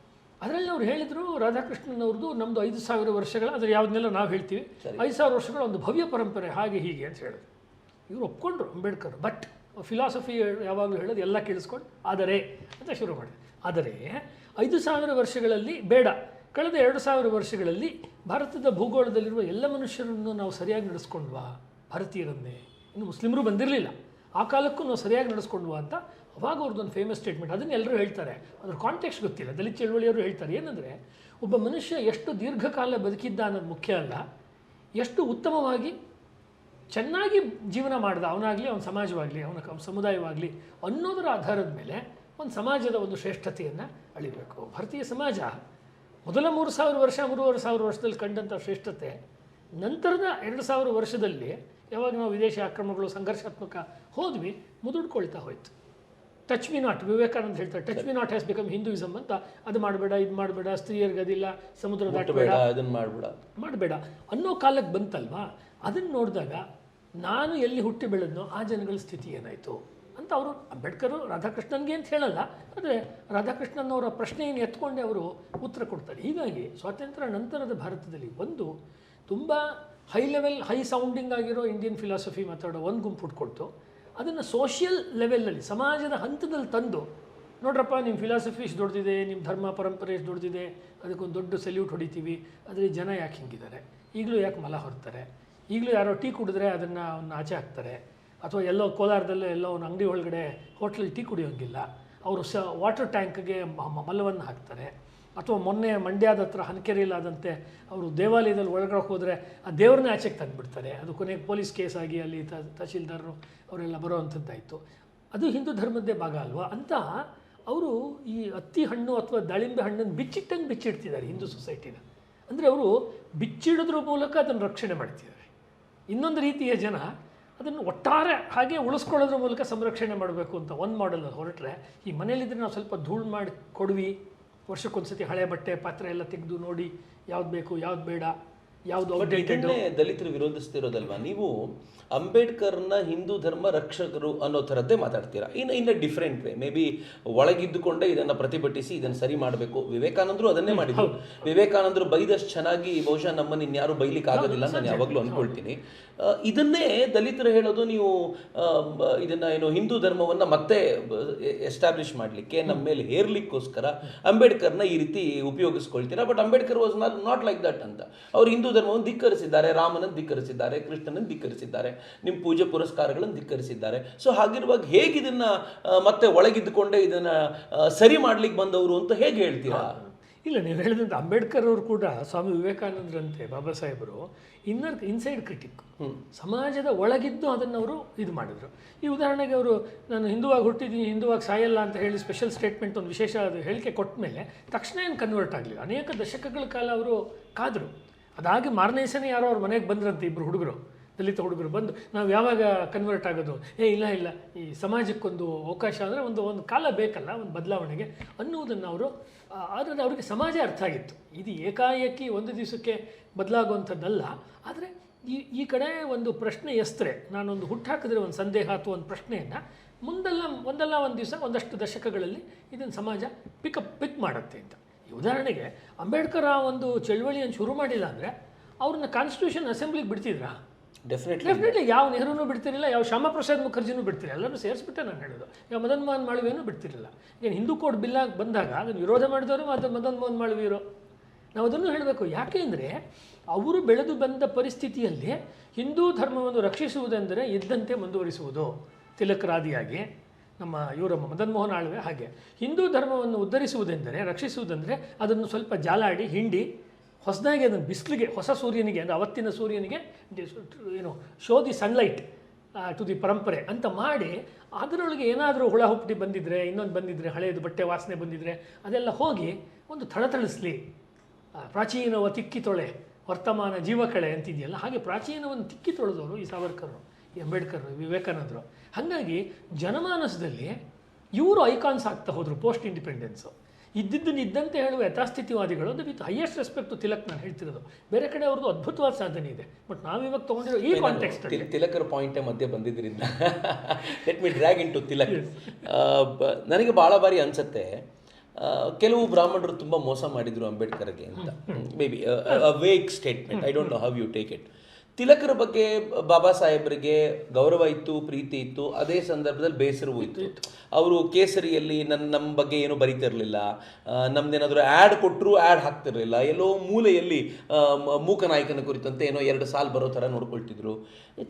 ಅದರಲ್ಲಿ ಅವ್ರು ಹೇಳಿದರು ರಾಧಾಕೃಷ್ಣನ್ ಅವ್ರದ್ದು ನಮ್ಮದು ಐದು ಸಾವಿರ ವರ್ಷಗಳ ಅದ್ರ ಯಾವುದನ್ನೆಲ್ಲ ನಾವು ಹೇಳ್ತೀವಿ? ಐದು ಸಾವಿರ ವರ್ಷಗಳ ಒಂದು ಭವ್ಯ ಪರಂಪರೆ ಹಾಗೆ ಹೀಗೆ ಅಂತ ಹೇಳಿದ್ರು. ಇವರು ಒಪ್ಕೊಂಡ್ರು ಅಂಬೇಡ್ಕರ್. ಬಟ್ ಫಿಲಾಸಫಿ ಯಾವಾಗಲೂ ಹೇಳೋದು ಎಲ್ಲ ಕೇಳಿಸ್ಕೊಂಡು ಆದರೆ ಅಂತ ಶುರು ಮಾಡಿದೆ ಆದರೆ ಐದು ಸಾವಿರ ವರ್ಷಗಳಲ್ಲಿ ಬೇಡ. ಕಳೆದ ಎರಡು ಸಾವಿರ ವರ್ಷಗಳಲ್ಲಿ ಭಾರತದ ಭೂಗೋಳದಲ್ಲಿರುವ ಎಲ್ಲ ಮನುಷ್ಯರನ್ನು ನಾವು ಸರಿಯಾಗಿ ನಡೆಸ್ಕೊಂಡ್ವಾ? ಭಾರತೀಯರನ್ನೇ. ಇನ್ನು ಮುಸ್ಲಿಮರು ಬಂದಿರಲಿಲ್ಲ. ಆ ಕಾಲಕ್ಕೂ ನಾವು ಸರಿಯಾಗಿ ನಡೆಸ್ಕೊಂಡ್ವಾ ಅಂತ ಅವಾಗ ಅವ್ರದ್ದೊಂದು ಫೇಮಸ್ ಸ್ಟೇಟ್ಮೆಂಟ್ ಅದನ್ನು ಎಲ್ಲರೂ ಹೇಳ್ತಾರೆ. ಅದ್ರ ಕಾಂಟೆಕ್ಸ್ಟ್ ಗೊತ್ತಿಲ್ಲ. ದಲಿತ ಚಳುವಳಿಯವರು ಹೇಳ್ತಾರೆ. ಏನಂದರೆ, ಒಬ್ಬ ಮನುಷ್ಯ ಎಷ್ಟು ದೀರ್ಘಕಾಲ ಬದುಕಿದ್ದ ಅನ್ನೋದು ಮುಖ್ಯ ಅಲ್ಲ. ಎಷ್ಟು ಉತ್ತಮವಾಗಿ ಚೆನ್ನಾಗಿ ಜೀವನ ಮಾಡ್ದ, ಅವನಾಗಲಿ, ಅವನ ಸಮಾಜವಾಗಲಿ, ಅವನ ಸಮುದಾಯವಾಗಲಿ ಅನ್ನೋದರ ಆಧಾರದ ಮೇಲೆ ಒಂದು ಸಮಾಜದ ಒಂದು ಶ್ರೇಷ್ಠತೆಯನ್ನು ಅಳಿಬೇಕು. ಭಾರತೀಯ ಸಮಾಜ ಮೊದಲ ಮೂರು ಸಾವಿರ ವರ್ಷ ಮೂರುವರೆ ಸಾವಿರ ವರ್ಷದಲ್ಲಿ ಕಂಡಂಥ ಶ್ರೇಷ್ಠತೆ ನಂತರದ ಎರಡು ಸಾವಿರ ವರ್ಷದಲ್ಲಿ ಯಾವಾಗ ನಾವು ವಿದೇಶಿ ಆಕ್ರಮಣಗಳು ಸಂಘರ್ಷಾತ್ಮಕ ಹೋದ್ವಿ ಮುದುಡ್ಕೊಳ್ತಾ ಹೋಯ್ತು. ಟಚ್ ಮಿ ನಾಟ್ ವಿವೇಕಾನಂದ ಹೇಳ್ತಾರೆ touch me not has become Hinduism ಅಂತ. ಅದು ಮಾಡಬೇಡ ಇದು ಮಾಡಬೇಡ ಸ್ತ್ರೀಯರಿಗೆ ಅದಿಲ್ಲ ಸಮುದ್ರ ದಾಟಬೇಡ. ಬೇಡ ಮಾಡಬೇಡ ಮಾಡ್ಬೇಡ. ಮಾಡಬೇಡ. ಅನ್ನೋ ಕಾಲಕ್ಕೆ ಬಂತಲ್ವಾ? ಅದನ್ನು ನೋಡಿದಾಗ ನಾನು ಎಲ್ಲಿ ಹುಟ್ಟಿ ಬೆಳೆದ್ನೋ ಆ ಜನಗಳ ಸ್ಥಿತಿ ಏನಾಯಿತು? ಅಂತ ಅವರು ಅಂಬೇಡ್ಕರು ರಾಧಾಕೃಷ್ಣನ್ಗೆ ಅಂತ ಹೇಳಲ್ಲ, ಆದರೆ ರಾಧಾಕೃಷ್ಣನವರ ಪ್ರಶ್ನೆಯನ್ನು ಎತ್ಕೊಂಡೆ ಅವರು ಉತ್ತರ ಕೊಡ್ತಾರೆ. ಹೀಗಾಗಿ ಸ್ವಾತಂತ್ರ್ಯ ನಂತರದ ಭಾರತದಲ್ಲಿ ಒಂದು ತುಂಬ ಹೈ ಲೆವೆಲ್ ಹೈ ಸೌಂಡಿಂಗ್ ಆಗಿರೋ ಇಂಡಿಯನ್ ಫಿಲಾಸಫಿ ಮಾತಾಡೋ ಒಂದು ಗುಂಪು ಹುಟ್ಕೊಳ್ತು. ಅದನ್ನು ಸೋಷಿಯಲ್ ಲೆವೆಲಲ್ಲಿ ಸಮಾಜದ ಹಂತದಲ್ಲಿ ತಂದು, ನೋಡ್ರಪ್ಪ ನಿಮ್ಮ ಫಿಲಾಸಫಿ ಇಷ್ಟು ದೊಡ್ಡದಿದೆ ನಿಮ್ಮ ಧರ್ಮ ಪರಂಪರೆ ಎಷ್ಟು ದೊಡ್ಡದಿದೆ, ಅದಕ್ಕೊಂದು ದೊಡ್ಡ ಸೆಲ್ಯೂಟ್ ಹೊಡಿತೀವಿ ಆದರೆ ಜನ ಯಾಕೆ ಹಿಂಗಿದ್ದಾರೆ? ಈಗಲೂ ಯಾಕೆ ಮಲ ಹೊರ್ತಾರೆ ಈಗಲೂ ಯಾರೋ ಟೀ ಕುಡಿದ್ರೆ ಅದನ್ನು ಆಚೆ ಹಾಕ್ತಾರೆ. ಅಥವಾ ಎಲ್ಲೋ ಕೋಲಾರದಲ್ಲೇ ಎಲ್ಲೋ ಒಂದು ಅಂಗಡಿ ಒಳಗಡೆ ಹೋಟ್ಲಲ್ಲಿ ಟೀ ಕುಡಿಯೋಂಗಿಲ್ಲ, ಅವರು ಸ ವಾಟರ್ ಟ್ಯಾಂಕ್ಗೆ ಮಲವನ್ನು ಹಾಕ್ತಾರೆ. ಅಥವಾ ಮೊನ್ನೆ ಮಂಡ್ಯದ ಹತ್ರ ಹನಕೆರೆಯಲ್ಲಾದಂತೆ ಅವರು ದೇವಾಲಯದಲ್ಲಿ ಒಳಗಡೆ ಹೋದರೆ ಆ ದೇವ್ರನ್ನೇ ಆಚೆಗೆ ತಂದುಬಿಡ್ತಾರೆ. ಅದು ಕೊನೆಗೆ ಪೊಲೀಸ್ ಕೇಸ್ ಆಗಿ ಅಲ್ಲಿ ತಹಶೀಲ್ದಾರರು ಅವರೆಲ್ಲ ಬರೋವಂಥದ್ದಾಯಿತು. ಅದು ಹಿಂದೂ ಧರ್ಮದ್ದೇ ಭಾಗ ಅಲ್ವಾ? ಅಂತ ಅವರು ಈ ಅತ್ತಿ ಹಣ್ಣು ಅಥವಾ ದಾಳಿಂಬೆ ಹಣ್ಣನ್ನು ಬಿಚ್ಚಿಟ್ಟಂಗೆ ಬಿಚ್ಚಿಡ್ತಿದ್ದಾರೆ ಹಿಂದೂ ಸೊಸೈಟಿನ. ಅಂದರೆ ಅವರು ಬಿಚ್ಚಿಡೋದ್ರ ಮೂಲಕ ಅದನ್ನು ರಕ್ಷಣೆ ಮಾಡ್ತಿದ್ದಾರೆ. ಇನ್ನೊಂದು ರೀತಿಯ ಜನ ಅದನ್ನು ಒಟ್ಟಾರೆ ಹಾಗೆ ಉಳಿಸ್ಕೊಳ್ಳೋದ್ರ ಮೂಲಕ ಸಂರಕ್ಷಣೆ ಮಾಡಬೇಕು ಅಂತ ಒಂದು ಮಾಡೆಲ್ ಹೊರಟ್ರೆ ಈ ಮನೇಲಿದ್ರೆ ನಾವು ಸ್ವಲ್ಪ ಧೂಳು ಮಾಡಿ ಕೊಡ್ವಿ ವರ್ಷಕ್ಕೊಂದ್ಸತಿ ಹಳೆ ಬಟ್ಟೆ ಪಾತ್ರೆ ಎಲ್ಲ ತೆಗೆದು ನೋಡಿ ಯಾವ್ದು ಬೇಕು ಯಾವ್ದು ಬೇಡ ಯಾವುದು ದಲಿತರು ವಿರೋಧಿಸ್ತಿರೋದಲ್ವಾ? ನೀವು ಅಂಬೇಡ್ಕರ್ನ ಹಿಂದೂ ಧರ್ಮ ರಕ್ಷಕರು ಅನ್ನೋ ಥರದ್ದೇ ಮಾತಾಡ್ತೀರಾ? ಇನ್ನು in different way may be ಒಳಗಿದ್ದುಕೊಂಡೇ ಇದನ್ನು ಪ್ರತಿಭಟಿಸಿ ಇದನ್ನು ಸರಿ ಮಾಡಬೇಕು. ವಿವೇಕಾನಂದರು ಅದನ್ನೇ ಮಾಡಿದ್ರು. ವಿವೇಕಾನಂದರು ಬೈದಷ್ಟು ಚೆನ್ನಾಗಿ ಬಹುಶಃ ನಮ್ಮನ್ನು ಇನ್ಯಾರು ಬೈಲಿಕ್ಕೆ ಆಗೋದಿಲ್ಲ ನಾನು ಯಾವಾಗಲೂ ಅಂದ್ಕೊಳ್ತೀನಿ ಇದನ್ನೇ ದಲಿತರು ಹೇಳೋದು ನೀವು ಇದನ್ನ ಏನು ಹಿಂದೂ ಧರ್ಮವನ್ನ ಮತ್ತೆ ಎಸ್ಟಾಬ್ಲಿಷ್ ಮಾಡಲಿಕ್ಕೆ ನಮ್ಮ ಮೇಲೆ ಹೇರ್ಲಿಕ್ಕೋಸ್ಕರ ಅಂಬೇಡ್ಕರ್ನ ಈ ರೀತಿ ಉಪಯೋಗಿಸ್ಕೊಳ್ತೀರಾ? But Ambedkar was not not like that ಅಂತ. ಅವ್ರು ಹಿಂದೂ ಧರ್ಮವನ್ನು ಧಿಕ್ಕರಿಸಿದ್ದಾರೆ ರಾಮನನ್ನು ಧಿಕ್ಕರಿಸಿದ್ದಾರೆ ಕೃಷ್ಣನನ್ನು ಧಿಕ್ಕರಿಸಿದ್ದಾರೆ. ನಿಮ್ಮ ಪೂಜೆ ಪುರಸ್ಕಾರಗಳನ್ನು ಧಿಕ್ಕರಿಸಿದ್ದಾರೆ. ಸೊ ಹಾಗಿರುವಾಗ ಹೇಗೆ ಇದನ್ನ ಮತ್ತೆ ಒಳಗಿದ್ದುಕೊಂಡೇ ಇದನ್ನ ಸರಿ ಮಾಡ್ಲಿಕ್ಕೆ ಬಂದವರು ಅಂತ ಹೇಗೆ ಹೇಳ್ತೀರಾ? ಇಲ್ಲ ನೀವು ಹೇಳಿದಂತೆ ಅಂಬೇಡ್ಕರ್ ಅವರು ಕೂಡ ಸ್ವಾಮಿ ವಿವೇಕಾನಂದರಂತೆ ಬಾಬಾ ಸಾಹೇಬರು ಇನ್ನರ್ ಇನ್ಸೈಡ್ ಕ್ರಿಟಿಕ್ ಸಮಾಜದ ಒಳಗಿದ್ದು ಅದನ್ನು ಅವರು ಇದು ಮಾಡಿದರು. ಈ ಉದಾಹರಣೆಗೆ ಅವರು ನಾನು ಹಿಂದುವಾಗಿ ಹುಟ್ಟಿದ್ದೀನಿ ಹಿಂದುವಾಗಿ ಸಾಯಲ್ಲ ಅಂತ ಹೇಳಿ ಸ್ಪೆಷಲ್ ಸ್ಟೇಟ್ಮೆಂಟ್ ಒಂದು ವಿಶೇಷ ಅದು ಹೇಳಿಕೆ ಕೊಟ್ಟ ಮೇಲೆ ತಕ್ಷಣ ಏನು ಕನ್ವರ್ಟ್ ಆಗಲಿಲ್ಲ. ಅನೇಕ ದಶಕಗಳ ಕಾಲ ಅವರು ಕಾದರು. ಅದಾಗಿ ಮಾರನೇ ಯಾರೋ ಅವ್ರ ಮನೆಗೆ ಬಂದ್ರಂತೆ ಇಬ್ಬರು ಹುಡುಗರು. ದಲಿತ ಹುಡುಗರು ಬಂದು, ನಾವು ಯಾವಾಗ ಕನ್ವರ್ಟ್ ಆಗೋದು? ಏ, ಇಲ್ಲ ಇಲ್ಲ. ಈ ಸಮಾಜಕ್ಕೊಂದು ಅವಕಾಶ ಅಂದರೆ ಒಂದು ಒಂದು ಕಾಲ ಬೇಕಲ್ಲ, ಒಂದು ಬದಲಾವಣೆಗೆ. ಅನ್ನುವುದನ್ನು ಅವರು ಆದ್ದರಿಂದ ಅವರಿಗೆ ಸಮಾಜ ಅರ್ಥ ಆಗಿತ್ತು. ಇದು ಏಕಾಏಕಿ ಒಂದು ದಿವಸಕ್ಕೆ ಬದಲಾಗುವಂಥದ್ದಲ್ಲ. ಆದರೆ ಈ ಈ ಕಡೆ ಒಂದು ಪ್ರಶ್ನೆ ಎಸ್ತರೆ. ನಾನೊಂದು ಹುಟ್ಟಾಕಿದ್ರೆ ಒಂದು ಸಂದೇಹ ಅಥವಾ ಒಂದು ಪ್ರಶ್ನೆಯನ್ನು, ಮುಂದೆಲ್ಲ, ಒಂದಲ್ಲ ಒಂದು ದಿವಸ, ಒಂದಷ್ಟು ದಶಕಗಳಲ್ಲಿ ಇದನ್ನು ಸಮಾಜ ಪಿಕಪ್ ಪಿಕ್ ಮಾಡುತ್ತೆ ಅಂತ. ಈ ಉದಾಹರಣೆಗೆ ಅಂಬೇಡ್ಕರ್ ಆ ಒಂದು ಚಳವಳಿಯನ್ನು ಶುರು ಮಾಡಿಲ್ಲ ಅಂದರೆ ಅವ್ರನ್ನ ಕಾನ್ಸ್ಟಿಟ್ಯೂಷನ್ ಅಸೆಂಬ್ಲಿಗೆ ಬಿಡ್ತಿದ್ರಾ? ಡೆಫಿನೆಟ್ಲಿ ಡೆಫಿನೆಟ್ಲಿ ಯಾವ ನೆಹರೂನು ಬಿಡ್ತಿರಲಿಲ್ಲ, ಯಾವ ಶ್ಯಾಮಪ್ರಸಾದ್ ಮುಖರ್ಜಿನೂ ಬಿಡ್ತಿರಲಿಲ್ಲ. ಎಲ್ಲರೂ ಸೇರಿಸ್ಬಿಟ್ಟೆ ನಾನು ಹೇಳೋದು. ಯಾವ ಮದನ್ ಮೋಹನ್ ಮಾಳವಿಯನ್ನು ಬಿಡ್ತಿರಲಿಲ್ಲ. ಏನು ಹಿಂದೂ ಕೋಡ್ ಬಿಲ್ಲಾಗಿ ಬಂದಾಗ ಅದನ್ನು ವಿರೋಧ ಮಾಡಿದವರು ಮತ್ತು ಮದನ್ ಮೋಹನ್ ಮಾಳವಿಯರು. ನಾವು ಅದನ್ನು ಹೇಳಬೇಕು. ಯಾಕೆ ಅಂದರೆ ಅವರು ಬೆಳೆದು ಬಂದ ಪರಿಸ್ಥಿತಿಯಲ್ಲಿ ಹಿಂದೂ ಧರ್ಮವನ್ನು ರಕ್ಷಿಸುವುದೆಂದರೆ ಇದ್ದಂತೆ ಮುಂದುವರಿಸುವುದು. ತಿಲಕರಾದಿಯಾಗಿ ನಮ್ಮ ಇವರ ಮದನ್ ಮೋಹನ್ ಆಳ್ವೆ ಹಾಗೆ. ಹಿಂದೂ ಧರ್ಮವನ್ನು ಉದ್ಧರಿಸುವುದೆಂದರೆ, ರಕ್ಷಿಸುವುದೆಂದರೆ ಅದನ್ನು ಸ್ವಲ್ಪ ಜಾಲಾಡಿ, ಹಿಂಡಿ ಹೊಸದಾಗಿ ಅದನ್ನು ಬಿಸಿಲಿಗೆ, ಹೊಸ ಸೂರ್ಯನಿಗೆ, ಅಂದರೆ ಅವತ್ತಿನ ಸೂರ್ಯನಿಗೆ ಏನು show the sunlight to the ಪರಂಪರೆ ಅಂತ ಮಾಡಿ ಅದರೊಳಗೆ ಏನಾದರೂ ಹುಳ ಹುಪ್ಪಟಿ ಬಂದಿದ್ದರೆ ಇನ್ನೊಂದು ಬಂದಿದ್ದರೆ ಹಳೆಯದು ಬಟ್ಟೆ ವಾಸನೆ ಬಂದಿದ್ದರೆ ಅದೆಲ್ಲ ಹೋಗಿ ಒಂದು ಥಳಥಳಿಸ್ಲಿ. ಪ್ರಾಚೀನವ ತಿಕ್ಕಿ ತೊಳೆ, ವರ್ತಮಾನ ಜೀವಕಳೆ ಅಂತಿದೆಯಲ್ಲ, ಹಾಗೆ ಪ್ರಾಚೀನವನ್ನು ತಿಕ್ಕಿ ತೊಳೆದವರು ಈ ಸಾವರ್ಕರ್ರು, ಈ ಅಂಬೇಡ್ಕರ್ ವಿವೇಕಾನಂದರು. ಹಾಗಾಗಿ ಜನಮಾನಸದಲ್ಲಿ ಇವರು ಐಕಾನ್ಸ್ ಆಗ್ತಾ ಹೋದರು ಪೋಸ್ಟ್ ಇಂಡಿಪೆಂಡೆನ್ಸು ಇದ್ದಿದ್ದನ್ನು ಇದ್ದಂತೆ ಹೇಳುವ ಯಥಾಸ್ಥಿತಿವಾದಿಗಳು ಅಂದರೆ ವಿತ್ ಹೈಯೆಸ್ಟ್ ರೆಸ್ಪೆಕ್ಟ್ ತಿಲಕ್ ನಾನು ಹೇಳ್ತಿರೋದು. ಬೇರೆ ಕಡೆ ಅವ್ರದ್ದು ಅದ್ಭುತವಾದ ಸಾಧನೆ ಇದೆ. ಬಟ್ ನಾವಿವಾಗ ತೊಗೊಂಡಿರೋ ಈ ಕಾಂಟೆಕ್ಸ್ಟ್ ತಿಲಕರ್ ಪಾಯಿಂಟೇ ಮಧ್ಯೆ ಬಂದಿದ್ದರಿಂದ let me drag into Tilak ನನಗೆ ಭಾಳ ಬಾರಿ ಅನಿಸುತ್ತೆ ಕೆಲವು ಬ್ರಾಹ್ಮಣರು ತುಂಬ ಮೋಸ ಮಾಡಿದ್ರು ಅಂಬೇಡ್ಕರ್ಗೆ ಅಂತ. Maybe weak statement I don't know how you take it ತಿಲಕರ ಬಗ್ಗೆ ಬಾಬಾ ಸಾಹೇಬರಿಗೆ ಗೌರವ ಇತ್ತು ಪ್ರೀತಿ ಇತ್ತು ಅದೇ ಸಂದರ್ಭದಲ್ಲಿ ಬೇಸರವೂ ಇತ್ತು ಅವರು ಕೇಸರಿಯಲ್ಲಿ ನನ್ನ ನಮ್ಮ ಬಗ್ಗೆ ಏನು ಬರೀತಿರಲಿಲ್ಲ. ನಮ್ದೇನಾದರೂ ಆ್ಯಡ್ ಕೊಟ್ಟರು ಆ್ಯಡ್ ಹಾಕ್ತಿರಲಿಲ್ಲ. ಎಲ್ಲೋ ಮೂಲೆಯಲ್ಲಿ ಮೂಕ ನಾಯಕನ ಕುರಿತಂತೆ ಏನೋ ಎರಡು ಸಾಲು ಬರೋ ಥರ ನೋಡ್ಕೊಳ್ತಿದ್ರು.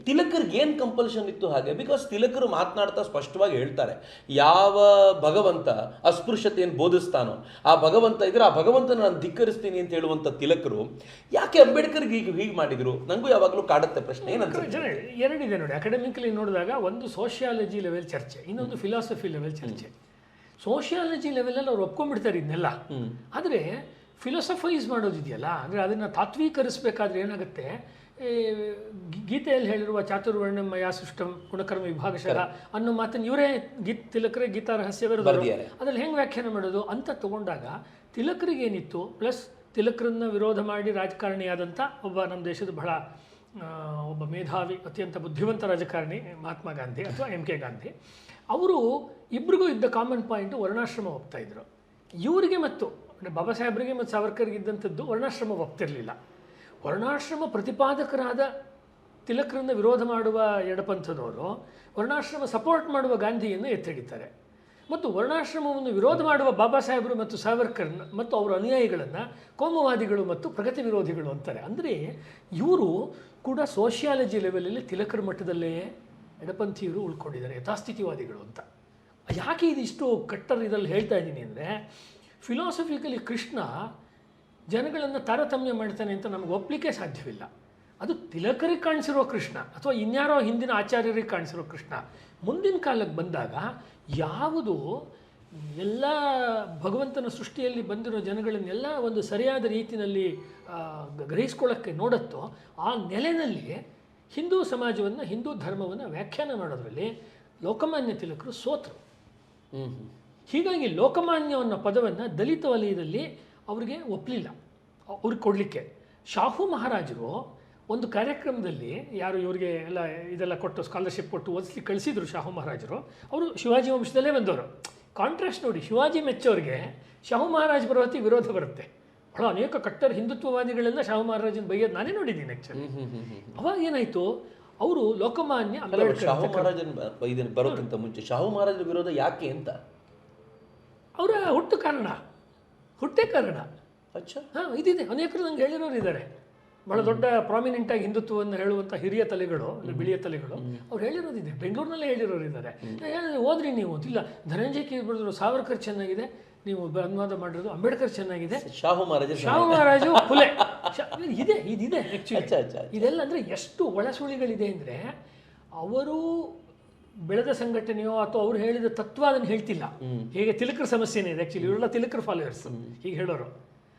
ತಿಲಕರ್ಗೆ ಏನು ಕಂಪಲ್ಷನ್ ಇತ್ತು ಹಾಗೆ? ಬಿಕಾಸ್ ತಿಲಕರು ಮಾತನಾಡ್ತಾ ಸ್ಪಷ್ಟವಾಗಿ ಹೇಳ್ತಾರೆ ಯಾವ ಭಗವಂತ ಅಸ್ಪೃಶ್ಯತೆಯನ್ನು ಬೋಧಿಸ್ತಾನೋ ಆ ಭಗವಂತ ಇದ್ರೆ ಆ ಭಗವಂತನ ನಾನು ಧಿಕ್ಕರಿಸ್ತೀನಿ ಅಂತ ಹೇಳುವಂಥ ತಿಲಕರು ಯಾಕೆ ಅಂಬೇಡ್ಕರ್ಗೆ ಹೀಗೆ ಹೀಗೆ ಮಾಡಿದ್ರು? ನನಗೂ ಯಾವಾಗಲೂ ಕಾಡುತ್ತೆ ಪ್ರಶ್ನೆ ಏನಂತ ಎರಡಿದೆ ನೋಡಿ ಅಕಾಡೆಮಿಕಲಿ ನೋಡಿದಾಗ ಒಂದು ಸೋಷಿಯಾಲಜಿ ಲೆವೆಲ್ ಚರ್ಚೆ ಇನ್ನೊಂದು ಫಿಲಾಸಫಿ ಲೆವೆಲ್ ಚರ್ಚೆ. ಸೋಷಿಯಾಲಜಿ ಲೆವೆಲಲ್ಲಿ ಅವ್ರು ಒಪ್ಕೊಂಡ್ಬಿಡ್ತಾರೆ ಇದನ್ನೆಲ್ಲ. ಆದರೆ ಫಿಲಾಸಫೈಸ್ ಮಾಡೋದಿದೆಯಲ್ಲ ಅಂದರೆ ಅದನ್ನು ತಾತ್ವೀಕರಿಸಬೇಕಾದ್ರೆ ಏನಾಗುತ್ತೆ? ಗೀತೆಯಲ್ಲಿ ಹೇಳಿರುವ ಚಾತುರ್ವರ್ಣಮಯ ಸೃಷ್ಟಂ ಗುಣಕರ್ಮ ವಿಭಾಗಶಃ ಅನ್ನೋ ಮಾತನ್ನು ಇವರೇ ಗೀತ್ ತಿಲಕರೇ ಗೀತಾ ರಹಸ್ಯ ಅದ್ರಲ್ಲಿ ಹೆಂಗೆ ವ್ಯಾಖ್ಯಾನ ಮಾಡೋದು ಅಂತ ತಗೊಂಡಾಗ ತಿಲಕರಿಗೆ ಏನಿತ್ತು ಪ್ಲಸ್ ತಿಲಕರನ್ನ ವಿರೋಧ ಮಾಡಿ ರಾಜಕಾರಣಿಯಾದಂಥ ಒಬ್ಬ ನಮ್ಮ ದೇಶದ ಬಹಳ ಒಬ್ಬ ಮೇಧಾವಿ ಅತ್ಯಂತ ಬುದ್ಧಿವಂತ ರಾಜಕಾರಣಿ ಮಹಾತ್ಮ ಗಾಂಧಿ ಅಥವಾ ಎಂ ಕೆ ಗಾಂಧಿ. ಅವರು ಇಬ್ಬರಿಗೂ ಇದ್ದ ಕಾಮನ್ ಪಾಯಿಂಟ್ ವರ್ಣಾಶ್ರಮ ಒಪ್ತಾ ಇದ್ರು. ಇವರಿಗೆ ಮತ್ತು ಅಂದ್ರೆ ಬಾಬಾ ಸಾಹೇಬರಿಗೆ ಮತ್ತು ಸಾವರ್ಕರ್ಗೆ ಇದ್ದಂಥದ್ದು ವರ್ಣಾಶ್ರಮ ಒಪ್ತಿರಲಿಲ್ಲ. ವರ್ಣಾಶ್ರಮ ಪ್ರತಿಪಾದಕರಾದ ತಿಲಕರನ್ನು ವಿರೋಧ ಮಾಡುವ ಎಡಪಂಥದವರು ವರ್ಣಾಶ್ರಮ ಸಪೋರ್ಟ್ ಮಾಡುವ ಗಾಂಧಿಯನ್ನು ಎತ್ತಿಡಿತಾರೆ ಮತ್ತು ವರ್ಣಾಶ್ರಮವನ್ನು ವಿರೋಧ ಮಾಡುವ ಬಾಬಾ ಸಾಹೇಬರು ಮತ್ತು ಸಾವರ್ಕರ್ ಮತ್ತು ಅವರ ಅನುಯಾಯಿಗಳನ್ನು ಕೋಮುವಾದಿಗಳು ಮತ್ತು ಪ್ರಗತಿ ವಿರೋಧಿಗಳು ಅಂತಾರೆ. ಅಂದರೆ ಇವರು ಕೂಡ ಸೋಷಿಯಾಲಜಿ ಲೆವೆಲಲ್ಲಿ ತಿಲಕರ ಮಟ್ಟದಲ್ಲೇ ಎಡಪಂಥೀಯರು ಉಳ್ಕೊಂಡಿದ್ದಾರೆ, ಯಥಾಸ್ಥಿತಿವಾದಿಗಳು ಅಂತ. ಯಾಕೆ ಇದಿಷ್ಟು ಕಟ್ಟರ್ ಇದರಲ್ಲಿ ಹೇಳ್ತಾ ಇದ್ದೀನಿ ಅಂದರೆ ಫಿಲಾಸಫಿಕಲಿ ಕೃಷ್ಣ ಜನಗಳನ್ನು ತಾರತಮ್ಯ ಮಾಡ್ತಾನೆ ಅಂತ ನಮಗೆ ಒಪ್ಪಲಿಕ್ಕೆ ಸಾಧ್ಯವಿಲ್ಲ. ಅದು ತಿಲಕರಿಗೆ ಕಾಣಿಸಿರೋ ಕೃಷ್ಣ ಅಥವಾ ಇನ್ಯಾರೋ ಹಿಂದಿನ ಆಚಾರ್ಯರಿಗೆ ಕಾಣಿಸಿರೋ ಕೃಷ್ಣ. ಮುಂದಿನ ಕಾಲಕ್ಕೆ ಬಂದಾಗ ಯಾವುದು ಎಲ್ಲ ಭಗವಂತನ ಸೃಷ್ಟಿಯಲ್ಲಿ ಬಂದಿರೋ ಜನಗಳನ್ನೆಲ್ಲ ಒಂದು ಸರಿಯಾದ ರೀತಿಯಲ್ಲಿ ಗ್ರಹಿಸ್ಕೊಳ್ಳೋಕ್ಕೆ ನೋಡುತ್ತೋ ಆ ನೆಲೆಯಲ್ಲಿ ಹಿಂದೂ ಸಮಾಜವನ್ನು ಹಿಂದೂ ಧರ್ಮವನ್ನು ವ್ಯಾಖ್ಯಾನ ಮಾಡೋದ್ರಲ್ಲಿ ಲೋಕಮಾನ್ಯ ತಿಲಕರು ಸೋತರು. ಹ್ಞೂ ಹ್ಞೂ ಹೀಗಾಗಿ ಲೋಕಮಾನ್ಯ ಅನ್ನೋ ಪದವನ್ನು ದಲಿತ ವಲಯದಲ್ಲಿ ಅವರಿಗೆ ಒಪ್ಪಲಿಲ್ಲ ಅವ್ರಿಗೆ ಕೊಡಲಿಕ್ಕೆ. ಶಾಹು ಮಹಾರಾಜರು ಒಂದು ಕಾರ್ಯಕ್ರಮದಲ್ಲಿ ಯಾರು ಇವರಿಗೆ ಎಲ್ಲ ಇದೆಲ್ಲ ಕೊಟ್ಟು ಸ್ಕಾಲರ್ಶಿಪ್ ಕೊಟ್ಟು ಓದಿಸಿ ಕಳಿಸಿದ್ರು ಶಾಹು ಮಹಾರಾಜರು. ಅವರು ಶಿವಾಜಿ ವಂಶದಲ್ಲೇ ಬಂದವರು. ಕಾಂಟ್ರಾಸ್ಟ್ ನೋಡಿ ಶಿವಾಜಿ ಮೆಚ್ಚೋರಿಗೆ ಶಾಹು ಮಹಾರಾಜ್ ಬರೋತಿ ವಿರೋಧ ಬರುತ್ತೆ. ಬಹಳ ಅನೇಕ ಕಟ್ಟರ್ ಹಿಂದುತ್ವವಾದಿಗಳೆಲ್ಲ ಶಾಹು ಮಹಾರಾಜನ ಬೈಯೋದು ನಾನೇ ನೋಡಿದ್ದೀನಿ ಆ್ಯಕ್ಚುಲಿ ಅವಾಗ ಏನಾಯಿತು? ಅವರು ಲೋಕಮಾನ್ಯ ಶಾಹು ಮಹಾರಾಜನ ಬರೋಕ್ಕಿಂತ ಮುಂಚೆ ಶಾಹು ಮಹಾರಾಜನ ವಿರೋಧ ಯಾಕೆ ಅಂತ? ಅವರ ಹುಟ್ಟು ಕಾರಣ. ಹುಟ್ಟೇ ಕನ್ನಡ. ಅಚ್ಚಾ. ಹಾಂ ಇದಿದೆ. ಅನೇಕರು ನಂಗೆ ಹೇಳಿರೋರು ಇದ್ದಾರೆ. ಬಹಳ ದೊಡ್ಡ ಪ್ರಾಮಿನೆಂಟ್ ಆಗಿ ಹಿಂದುತ್ವವನ್ನು ಹೇಳುವಂಥ ಹಿರಿಯ ತಲೆಗಳು ಇಲ್ಲ ಬಿಳಿಯ ತಲೆಗಳು ಅವ್ರು ಹೇಳಿರೋದಿದೆ ಬೆಂಗಳೂರಿನಲ್ಲೇ ಹೇಳಿರೋರು ಇದ್ದಾರೆ. ಹೇಳಿದ್ರೆ ಹೋದ್ರಿ ಓದ್ರಿ ನೀವು ಇಲ್ಲ ಧನಂಜಯ ಕೀರ್ ಬರೆದ್ರು ಸಾವರ್ಕರ್ ಚೆನ್ನಾಗಿದೆ. ನೀವು ಅನುವಾದ ಮಾಡಿರೋದು ಅಂಬೇಡ್ಕರ್ ಚೆನ್ನಾಗಿದೆ. ಶಾಹು ಮಹಾರಾಜ ಶಾಹು ಮಹಾರಾಜ ಶಾ- ಇದೆ ಇದಿದೆ ಆ್ಯಕ್ಚುಲಿ ಇದೆಲ್ಲ ಅಂದರೆ ಎಷ್ಟು ಒಳಸುಳಿಗಳಿದೆ ಅಂದರೆ ಅವರು ಬೆಳೆದ ಸಂಘಟನೆಯೋ ಅಥವಾ ಅವ್ರು ಹೇಳಿದ ತತ್ವ ಅದನ್ನು ಹೇಳ್ತಿಲ್ಲ. ಹೇಗೆ ತಿಲಕರ ಸಮಸ್ಯೆನೇ ಇದೆ ಆ್ಯಕ್ಚುಲಿ ಇವರೆಲ್ಲ ತಿಲಕರ ಫಾಲೋಯರ್ಸ್ ಹೀಗೆ ಹೇಳೋರು.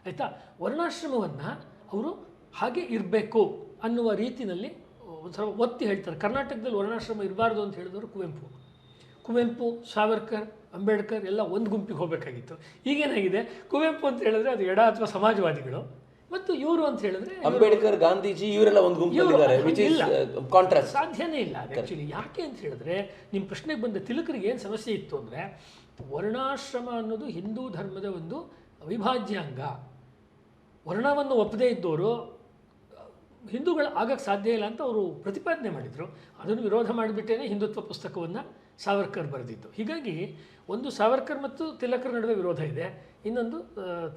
ಆಯಿತಾ? ವರ್ಣಾಶ್ರಮವನ್ನು ಅವರು ಹಾಗೆ ಇರಬೇಕು ಅನ್ನುವ ರೀತಿನಲ್ಲಿ ಒಂದು ಸ್ವಲ್ಪ ಒತ್ತಿ ಹೇಳ್ತಾರೆ. ಕರ್ನಾಟಕದಲ್ಲಿ ವರ್ಣಾಶ್ರಮ ಇರಬಾರ್ದು ಅಂತ ಹೇಳಿದವರು ಕುವೆಂಪು. ಕುವೆಂಪು ಸಾವರ್ಕರ್ ಅಂಬೇಡ್ಕರ್ ಎಲ್ಲ ಒಂದು ಗುಂಪಿಗೆ ಹೋಗಬೇಕಾಗಿತ್ತು. ಈಗೇನಾಗಿದೆ? ಕುವೆಂಪು ಅಂತ ಹೇಳಿದ್ರೆ ಅದು ಎಡ ಅಥವಾ ಸಮಾಜವಾದಿಗಳು. ಮತ್ತು ಇವರು ಅಂತ ಹೇಳಿದ್ರೆ ಅಂಬೇಡ್ಕರ್ ಗಾಂಧೀಜಿ ಇವರೆಲ್ಲ ಒಂದು ಗುಂಪಿದ್ದಾರೆ ವಿಚ್ ಇಸ್ ಇಲ್ಲ. ಕಾಂಟ್ರಾಸ್ಟ್ ಸಾಧ್ಯನೇ ಇಲ್ಲ. ಆ್ಯಕ್ಚುಲಿ ಯಾಕೆ ಅಂತ ಹೇಳಿದ್ರೆ ನಿಮ್ಮ ಪ್ರಶ್ನೆಗೆ ಬಂದ ತಿಲಕರಿಗೆ ಏನು ಸಮಸ್ಯೆ ಇತ್ತು ಅಂದರೆ ವರ್ಣಾಶ್ರಮ ಅನ್ನೋದು ಹಿಂದೂ ಧರ್ಮದ ಒಂದು ಅವಿಭಾಜ್ಯ ಅಂಗ. ವರ್ಣವನ್ನು ಒಪ್ಪದೇ ಇದ್ದವರು ಹಿಂದೂಗಳು ಆಗಕ್ಕೆ ಸಾಧ್ಯ ಇಲ್ಲ ಅಂತ ಅವರು ಪ್ರತಿಪಾದನೆ ಮಾಡಿದರು. ಅದನ್ನು ವಿರೋಧ ಮಾಡಿಬಿಟ್ಟೇ ಹಿಂದುತ್ವ ಪುಸ್ತಕವನ್ನು ಸಾವರ್ಕರ್ ಬರೆದಿತ್ತು ಹೀಗಾಗಿ ಒಂದು ಸಾವರ್ಕರ್ ಮತ್ತು ತಿಲಕರ ನಡುವೆ ವಿರೋಧ ಇದೆ. ಇನ್ನೊಂದು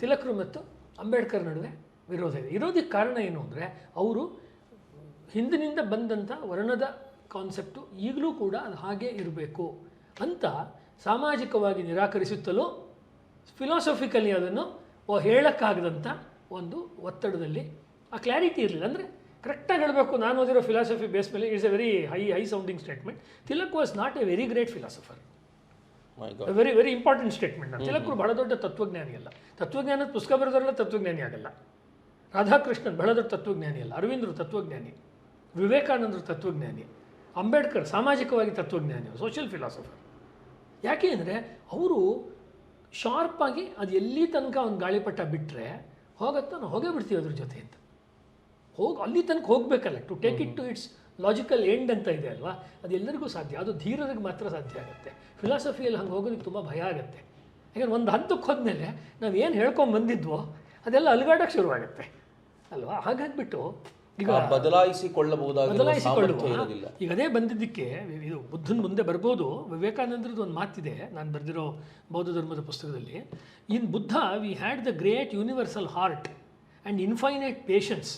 ತಿಲಕರು ಮತ್ತು ಅಂಬೇಡ್ಕರ್ ನಡುವೆ ವಿರೋಧ ಇದೆ. ಇರೋದಕ್ಕೆ ಕಾರಣ ಏನು ಅಂದರೆ ಅವರು ಹಿಂದಿನಿಂದ ಬಂದಂಥ ವರ್ಣದ ಕಾನ್ಸೆಪ್ಟು ಈಗಲೂ ಕೂಡ ಅದು ಹಾಗೇ ಇರಬೇಕು ಅಂತ ಸಾಮಾಜಿಕವಾಗಿ ನಿರಾಕರಿಸುತ್ತಲೂ ಫಿಲಾಸಫಿಕಲಿ ಅದನ್ನು ಹೇಳೋಕ್ಕಾಗದಂಥ ಒಂದು ಒತ್ತಡದಲ್ಲಿ ಆ ಕ್ಲಾರಿಟಿ ಇರಲಿಲ್ಲ. ಅಂದರೆ ಕರೆಕ್ಟಾಗಿ ಹೇಳಬೇಕು. ನಾನು ಓದಿರೋ ಫಿಲಾಸಫಿ ಬೇಸ್ ಮೇಲೆ it's a very high high sounding statement Tilak was not a very great philosopher very very important statement ತಿಲಕರು ಬಹಳ ದೊಡ್ಡ ತತ್ವಜ್ಞಾನಿ ಅಲ್ಲ ತತ್ವಜ್ಞಾನದ ಪುಸ್ತಕ ಬರೆದವರೆಲ್ಲ ತತ್ವಜ್ಞಾನಿ ಆಗಲ್ಲ. ರಾಧಾಕೃಷ್ಣನ್ ಬಹಳ ದೊಡ್ಡ ತತ್ವಜ್ಞಾನಿ ಅಲ್ಲ ಅರವಿಂದರು ತತ್ವಜ್ಞಾನಿ ವಿವೇಕಾನಂದರು ತತ್ವಜ್ಞಾನಿ ಅಂಬೇಡ್ಕರ್ ಸಾಮಾಜಿಕವಾಗಿ ತತ್ವಜ್ಞಾನಿ ಸೋಷಿಯಲ್ ಫಿಲಾಸಫರ್ ಯಾಕೆ ಅಂದರೆ ಅವರು ಶಾರ್ಪಾಗಿ ಅದು ಎಲ್ಲಿ ತನಕ ಒಂದು ಗಾಳಿಪಟ್ಟ ಬಿಟ್ಟರೆ ಹೋಗತ್ತೋ ನಾವು ಹೋಗೇ ಬಿಡ್ತೀವಿ ಅದ್ರ ಜೊತೆ ಅಂತ. ಹೋಗಿ ಅಲ್ಲಿ ತನಕ ಹೋಗಬೇಕಲ್ಲ to take it to its logical end ಅಂತ ಇದೆ ಅಲ್ವಾ? ಅದು ಎಲ್ಲರಿಗೂ ಸಾಧ್ಯ ಅದು ಧೀರರಿಗೆ ಮಾತ್ರ ಸಾಧ್ಯ ಆಗುತ್ತೆ. ಫಿಲಾಸಫಿಯಲ್ಲಿ ಹಂಗೆ ಹೋಗೋದಕ್ಕೆ ತುಂಬ ಭಯ ಆಗುತ್ತೆ. ಯಾಕಂದ್ರೆ ಒಂದು ಹಂತಕ್ಕೆ ಹೋದ್ಮೇಲೆ ನಾವು ಏನು ಹೇಳ್ಕೊಂಡು ಬಂದಿದ್ವೋ ಅದೆಲ್ಲ ಅಲುಗಾಡೋಕ್ಕೆ ಶುರುವಾಗುತ್ತೆ. ಅಲ್ವಾ? ಹಾಗಾಗ್ಬಿಟ್ಟು ಈಗ ಬದಲಾಯಿಸಿಕೊಳ್ಳಬಹುದಾಗಿ ಈಗ ಅದೇ ಬಂದಿದ್ದಕ್ಕೆ ಇದು ಬುದ್ಧನ ಮುಂದೆ ಬರ್ಬೋದು. ವಿವೇಕಾನಂದರದ್ದು ಒಂದು ಮಾತಿದೆ. ನಾನು ಬರೆದಿರೋ ಬೌದ್ಧ ಧರ್ಮದ ಪುಸ್ತಕದಲ್ಲಿ in Buddha we had the great universal heart and infinite patience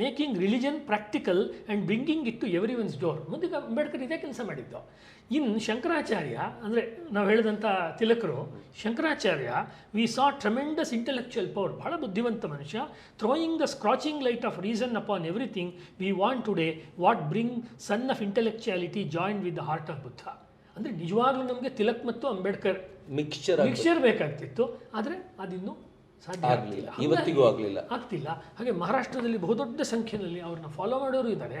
making religion practical and bringing it to every one's door. ಮುಂದೆ ಅಂಬೇಡ್ಕರ್ ಇದೇ ಕೆಲಸ ಮಾಡಿದ್ದು. ಇನ್ನು ಶಂಕರಾಚಾರ್ಯ ಅಂದರೆ ನಾವು ಹೇಳಿದಂಥ ತಿಲಕರು Shankaracharya we saw tremendous intellectual power ಬಹಳ ಬುದ್ಧಿವಂತ ಮನುಷ್ಯ. Throwing the scratching light of reason upon everything we want today what bring sun of intellectuality join with the heart of Buddha ಅಂದರೆ ನಿಜವಾಗ್ಲೂ ನಮಗೆ ತಿಲಕ್ ಮತ್ತು ಅಂಬೇಡ್ಕರ್ ಮಿಕ್ಸ್ಚರ್ ಮಿಕ್ಸ್ಚರ್ ಬೇಕಾಗ್ತಿತ್ತು. ಆದರೆ ಅದಿನ್ನೂ ಸಾಧ್ಯ ಆಗಲಿಲ್ಲ. ಆಗ್ತಿಲ್ಲ ಇವತ್ತಿಗೂ ಆಗಲಿಲ್ಲ. ಆಗ್ತಿಲ್ಲ. ಹಾಗೆ ಮಹಾರಾಷ್ಟ್ರದಲ್ಲಿ ಬಹುದೊಡ್ಡ ಸಂಖ್ಯೆಯಲ್ಲಿ ಅವ್ರನ್ನ ಫಾಲೋ ಮಾಡೋರು ಇದ್ದಾರೆ.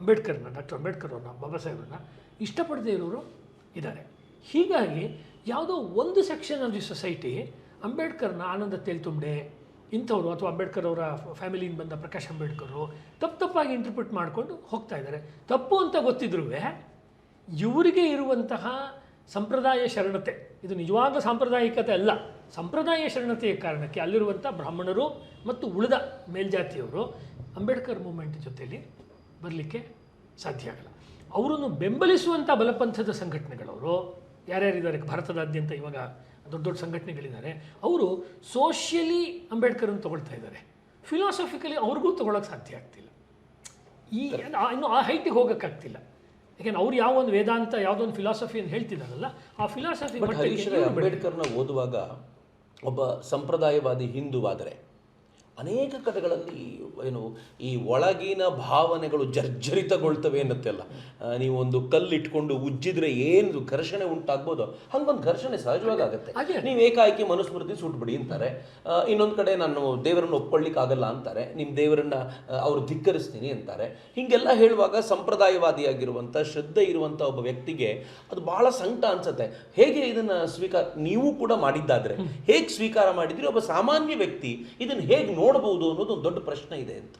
ಅಂಬೇಡ್ಕರ್ನ ಡಾಕ್ಟರ್ ಅಂಬೇಡ್ಕರ್ ಅವ್ರನ್ನ ಬಾಬಾ ಸಾಹೇಬ್ರನ್ನ ಇಷ್ಟಪಡದೇ ಇರೋರು ಇದ್ದಾರೆ. ಹೀಗಾಗಿ ಯಾವುದೋ ಒಂದು ಸೆಕ್ಷನ್ ಆಫ್ ದಿ ಸೊಸೈಟಿ ಅಂಬೇಡ್ಕರ್ನ ಆನಂದ ತೇಲ್ತುಂಬೆ ಇಂಥವರು ಅಥವಾ ಅಂಬೇಡ್ಕರ್ ಅವರ ಫ್ಯಾಮಿಲಿಯಿಂದ ಬಂದ ಪ್ರಕಾಶ್ ಅಂಬೇಡ್ಕರು ತಪ್ಪು ತಪ್ಪಾಗಿ ಇಂಟರ್ಪ್ರಿಟ್ ಮಾಡಿಕೊಂಡು ಹೋಗ್ತಾ ಇದ್ದಾರೆ. ತಪ್ಪು ಅಂತ ಗೊತ್ತಿದ್ರೂ ಇವರಿಗೆ ಇರುವಂತಹ ಸಂಪ್ರದಾಯ ಶರಣತೆ. ಇದು ನಿಜವಾದ ಸಾಂಪ್ರದಾಯಿಕತೆ ಅಲ್ಲ. ಸಂಪ್ರದಾಯ ಶರಣತೆಯ ಕಾರಣಕ್ಕೆ ಅಲ್ಲಿರುವಂಥ ಬ್ರಾಹ್ಮಣರು ಮತ್ತು ಉಳಿದ ಮೇಲ್ಜಾತಿಯವರು ಅಂಬೇಡ್ಕರ್ ಮೂಮೆಂಟ್ ಜೊತೆಯಲ್ಲಿ ಬರಲಿಕ್ಕೆ ಸಾಧ್ಯ ಆಗಲ್ಲ. ಅವರನ್ನು ಬೆಂಬಲಿಸುವಂಥ ಬಲಪಂಥದ ಸಂಘಟನೆಗಳವರು ಯಾರ್ಯಾರಿದ್ದಾರೆ? ಭಾರತದಾದ್ಯಂತ ಇವಾಗ ದೊಡ್ಡ ದೊಡ್ಡ ಸಂಘಟನೆಗಳಿದ್ದಾರೆ. ಅವರು ಸೋಷಿಯಲಿ ಅಂಬೇಡ್ಕರನ್ನು ತೊಗೊಳ್ತಾ ಇದ್ದಾರೆ. ಫಿಲಾಸಫಿಕಲಿ ಅವ್ರಿಗೂ ತೊಗೊಳಕ್ಕೆ ಸಾಧ್ಯ ಆಗ್ತಿಲ್ಲ. ಈ ಇನ್ನು ಆ ಹೈಟಿಗೆ ಹೋಗೋಕ್ಕಾಗ್ತಿಲ್ಲ. ಯಾಕೆಂದ್ರೆ ಅವ್ರು ಯಾವ ಒಂದು ವೇದಾಂತ ಯಾವುದೊಂದು ಫಿಲಾಸಫಿ ಅಂತ ಹೇಳ್ತಿದ್ದಾರಲ್ಲ ಆ ಫಿಲಾಸಫಿ ಅಂಬೇಡ್ಕರ್ನ ಓದುವಾಗ ಒಬ್ಬ ಸಂಪ್ರದಾಯವಾದಿ ಹಿಂದುವಾದರೆ ಅನೇಕ ಕಡೆಗಳಲ್ಲಿ ಏನು ಈ ಒಳಗಿನ ಭಾವನೆಗಳು ಜರ್ಜರಿತಗೊಳ್ತವೆ ಅನ್ನತ್ತೆಲ್ಲ ಆ, ನೀವು ಒಂದು ಕಲ್ಲು ಇಟ್ಕೊಂಡು ಉಜ್ಜಿದ್ರೆ ಏನು ಘರ್ಷಣೆ ಉಂಟಾಗ್ಬೋದು? ಹಂಗೊಂದು ಘರ್ಷಣೆ ಸಹಜವಾಗಿ ಆಗುತ್ತೆ. ಹಾಗೆ. ನೀವು ಏಕಾಏಕಿ ಮನುಸ್ಮೃತಿ ಸುಟ್ಬಿಡಿ ಅಂತಾರೆ. ಇನ್ನೊಂದು ಕಡೆ ನಾನು ದೇವರನ್ನು ಒಪ್ಕೊಳ್ಳಿಕ್ಕೆ ಆಗಲ್ಲ ಅಂತಾರೆ. ನಿಮ್ಮ ದೇವರನ್ನ ಅವರು ಧಿಕ್ಕರಿಸ್ತೀನಿ ಅಂತಾರೆ. ಹಿಂಗೆಲ್ಲ ಹೇಳುವಾಗ ಸಂಪ್ರದಾಯವಾದಿಯಾಗಿರುವಂಥ ಶ್ರದ್ಧೆ ಇರುವಂಥ ಒಬ್ಬ ವ್ಯಕ್ತಿಗೆ ಅದು ಬಹಳ ಸಂಕಟ ಅನ್ಸುತ್ತೆ. ಹೇಗೆ ಇದನ್ನ ಸ್ವೀಕಾರ ನೀವು ಕೂಡ ಮಾಡಿದ್ದಾದ್ರೆ ಹೇಗೆ ಸ್ವೀಕಾರ ಮಾಡಿದ್ರಿ? ಒಬ್ಬ ಸಾಮಾನ್ಯ ವ್ಯಕ್ತಿ ಇದನ್ನ ಹೇಗೆ ನೋಡಬಹುದು ಅನ್ನೋದು ಒಂದು ದೊಡ್ಡ ಪ್ರಶ್ನೆ ಇದೆ ಅಂತ.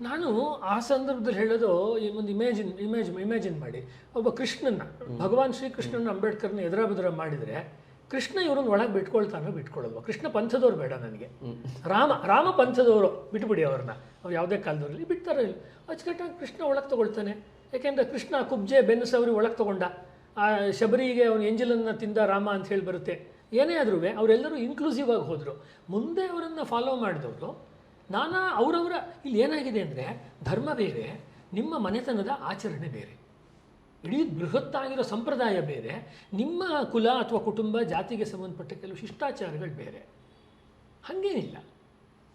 ನಾನು ಆ ಸಂದರ್ಭದಲ್ಲಿ ಹೇಳೋದು ಈ ಒಂದು ಇಮೇಜಿನ್ ಇಮೇಜ್ ಇಮ್ಯಾಜಿನ್ ಮಾಡಿ. ಒಬ್ಬ ಕೃಷ್ಣನ ಭಗವಾನ್ ಶ್ರೀಕೃಷ್ಣನ ಅಂಬೇಡ್ಕರ್ನ ಎದುರ ಬದುರ ಮಾಡಿದರೆ ಕೃಷ್ಣ ಇವ್ರನ್ನ ಒಳಗೆ ಬಿಟ್ಕೊಳ್ತಾನೋ ಬಿಟ್ಕೊಳ್ಳಲ್ವ ಕೃಷ್ಣ ಪಂಥದವ್ರು ಬೇಡ ನನಗೆ. ರಾಮ ರಾಮ ಪಂಥದವರು ಬಿಟ್ಬಿಡಿ ಅವ್ರನ್ನ. ಅವ್ರು ಯಾವುದೇ ಕಾಲದವರಲ್ಲಿ ಬಿಡ್ತಾರೆ. ಅಚ್ಚುಕಟ್ಟಾಗಿ ಕೃಷ್ಣ ಒಳಗೆ ತಗೊಳ್ತಾನೆ. ಯಾಕೆಂದರೆ ಕೃಷ್ಣ ಕುಬ್ಜೆ ಬೆನ್ನು ಸವರಿ ಒಳಗೆ ತಗೊಂಡ. ಆ ಶಬರಿಗೆ ಅವನು ಎಂಜಲನ್ನು ತಿಂದ ರಾಮ ಅಂತ ಹೇಳಿ ಬರುತ್ತೆ. ಏನೇ ಆದ್ರೂ ಅವರೆಲ್ಲರೂ ಇನ್ಕ್ಲೂಸಿವ್ ಆಗಿ ಹೋದರು. ಮುಂದೆ ಅವರನ್ನು ಫಾಲೋ ಮಾಡಿದವರು, ನಾನಾ ಅವರವರ, ಇಲ್ಲಿ ಏನಾಗಿದೆ ಅಂದರೆ, ಧರ್ಮ ಬೇರೆ, ನಿಮ್ಮ ಮನೆತನದ ಆಚರಣೆ ಬೇರೆ. ಇಡೀ ಬೃಹತ್ತಾಗಿರೋ ಸಂಪ್ರದಾಯ ಬೇರೆ, ನಿಮ್ಮ ಕುಲ ಅಥವಾ ಕುಟುಂಬ, ಜಾತಿಗೆ ಸಂಬಂಧಪಟ್ಟ ಕೆಲವು ಶಿಷ್ಟಾಚಾರಗಳು ಬೇರೆ. ಹಾಗೇನಿಲ್ಲ.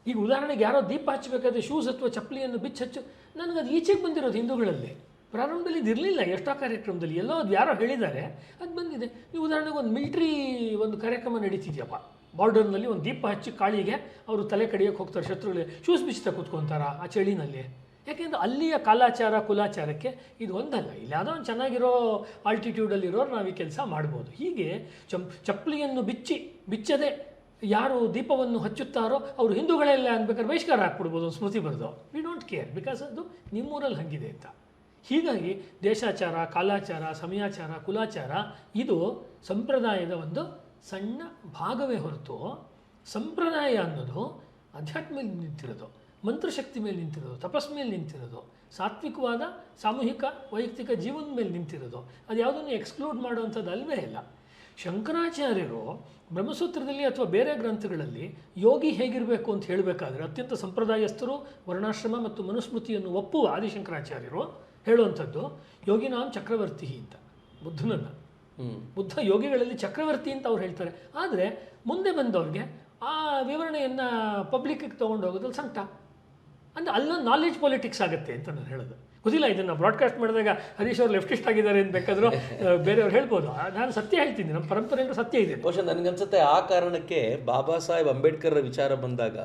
ಈಗ ಉದಾಹರಣೆಗೆ ಯಾರೋ ದೀಪ ಹಚ್ಚಬೇಕಾದ್ರೆ ಶೂಸ್ ಅಥವಾ ಚಪ್ಪಲಿಯನ್ನು ಬಿಚ್ಚು ಹಚ್ಚು ನನಗದು ಈಚೆಗೆ ಬಂದಿರೋದು ಹಿಂದೂಗಳಲ್ಲಿ. ಪ್ರಾರಂಭದಲ್ಲಿ ಇದು ಇರಲಿಲ್ಲ, ಎಷ್ಟೋ ಕಾರ್ಯಕ್ರಮದಲ್ಲಿ. ಎಲ್ಲೋ ಅದು ಯಾರೋ ಹೇಳಿದ್ದಾರೆ, ಅದು ಬಂದಿದೆ. ಈ ಉದಾಹರಣೆಗೆ ಒಂದು ಮಿಲ್ಟ್ರಿ ಒಂದು ಕಾರ್ಯಕ್ರಮ ನಡೀತಿದೆಯಪ್ಪ. ಬಾರ್ಡರ್ನಲ್ಲಿ ಒಂದು ದೀಪ ಹಚ್ಚಿ ಕಾಳಿಗೆ ಅವರು ತಲೆ ಕಡಿಯೋಕೆ ಹೋಗ್ತಾರೆ ಶತ್ರುಗಳಿಗೆ ಶೂಸ್ ಬಿಚ್ಚುತ್ತಾ ಕೂತ್ಕೊತಾರ ಆ ಚಳಿನಲ್ಲಿ. ಯಾಕೆಂದ್ರೆ ಅಲ್ಲಿಯ ಕಾಲಾಚಾರ, ಕುಲಾಚಾರಕ್ಕೆ ಇದು ಒಂದಲ್ಲ. ಇಲ್ಲಿ ಯಾವುದೋ ಒಂದು ಚೆನ್ನಾಗಿರೋ ಆಲ್ಟಿಟ್ಯೂಡಲ್ಲಿರೋರು ನಾವು ಈ ಕೆಲಸ ಮಾಡ್ಬೋದು. ಹೀಗೆ ಚಂ, ಚಪ್ಪಲಿಯನ್ನು ಬಿಚ್ಚಿ, ಬಿಚ್ಚದೆ ಯಾರು ದೀಪವನ್ನು ಹಚ್ಚುತ್ತಾರೋ ಅವರು ಹಿಂದೂಗಳೆಲ್ಲ ಅನ್ಬೇಕಾದ್ರೆ ಬಹಿಷ್ಕಾರ ಹಾಕ್ಬಿಡ್ಬೋದು ಸ್ಮೃತಿ ಬರೆದು. ವಿ ಡೋಂಟ್ ಕೇರ್ ಬಿಕಾಸ್ ಅದು ನಿಮ್ಮೂರಲ್ಲಿ ಹಂಗಿದೆ ಅಂತ. ಹೀಗಾಗಿ ದೇಶಾಚಾರ, ಕಾಲಾಚಾರ, ಸಮಯಾಚಾರ, ಕುಲಾಚಾರ, ಇದು ಸಂಪ್ರದಾಯದ ಒಂದು ಸಣ್ಣ ಭಾಗವೇ ಹೊರತು ಸಂಪ್ರದಾಯ ಅನ್ನೋದು ಅಧ್ಯಾತ್ಮ ನಿಂತಿರೋದು, ಮಂತ್ರಶಕ್ತಿ ಮೇಲೆ ನಿಂತಿರೋದು, ತಪಸ್ ಮೇಲೆ ನಿಂತಿರೋದು, ಸಾತ್ವಿಕವಾದ ಸಾಮೂಹಿಕ ವೈಯಕ್ತಿಕ ಜೀವನದ ಮೇಲೆ ನಿಂತಿರೋದು. ಅದು ಯಾವುದನ್ನು ಎಕ್ಸ್ಕ್ಲೂಡ್ ಮಾಡುವಂಥದ್ದು ಅಲ್ವೇ ಇಲ್ಲ. ಶಂಕರಾಚಾರ್ಯರು ಬ್ರಹ್ಮಸೂತ್ರದಲ್ಲಿ ಅಥವಾ ಬೇರೆ ಗ್ರಂಥಗಳಲ್ಲಿ ಯೋಗಿ ಹೇಗಿರಬೇಕು ಅಂತ ಹೇಳಬೇಕಾದ್ರೆ ಅತ್ಯಂತ ಸಂಪ್ರದಾಯಸ್ಥರು, ವರ್ಣಾಶ್ರಮ ಮತ್ತು ಮನುಸ್ಮೃತಿಯನ್ನು ಒಪ್ಪುವ ಆದಿಶಂಕರಾಚಾರ್ಯರು ಹೇಳುವಂಥದ್ದು ಯೋಗಿನಾಂ ಚಕ್ರವರ್ತಿ ಅಂತ. ಬುದ್ಧನನ್ನು. ಬುದ್ಧ ಯೋಗಿಗಳಲ್ಲಿ ಚಕ್ರವರ್ತಿ ಅಂತ ಅವ್ರು ಹೇಳ್ತಾರೆ. ಆದರೆ ಮುಂದೆ ಬಂದವ್ರಿಗೆ ಆ ವಿವರಣೆಯನ್ನು ಪಬ್ಲಿಕ್ಕಿಗೆ ತೊಗೊಂಡು ಹೋಗೋದ್ರಲ್ಲಿ ಸಂಕಟ. ಅಂದರೆ ಅಲ್ಲೊಂದು ನಾಲೆಜ್ ಪಾಲಿಟಿಕ್ಸ್ ಆಗುತ್ತೆ ಅಂತ ನಾನು ಹೇಳೋದು. ಗೊತ್ತಿಲ್ಲ ಇದನ್ನು ಬ್ರಾಡ್ಕಾಸ್ಟ್ ಮಾಡಿದಾಗ ಹರೀಶ್ ಅವರು ಲೆಫ್ಟಿಸ್ಟ್ ಆಗಿದ್ದಾರೆ ಅಂತ ಬೇಕಾದರೂ ಬೇರೆಯವ್ರು ಹೇಳ್ಬೋದು. ನಾನು ಸತ್ಯ ಹೇಳ್ತೀನಿ ನಮ್ಮ ಪರಂಪರೆ ಸತ್ಯ ಇದೆ. ಬಹುಶಃ ನನಗನ್ಸುತ್ತೆ ಆ ಕಾರಣಕ್ಕೆ ಬಾಬಾ ಸಾಹೇಬ್ ಅಂಬೇಡ್ಕರ್ ವಿಚಾರ ಬಂದಾಗ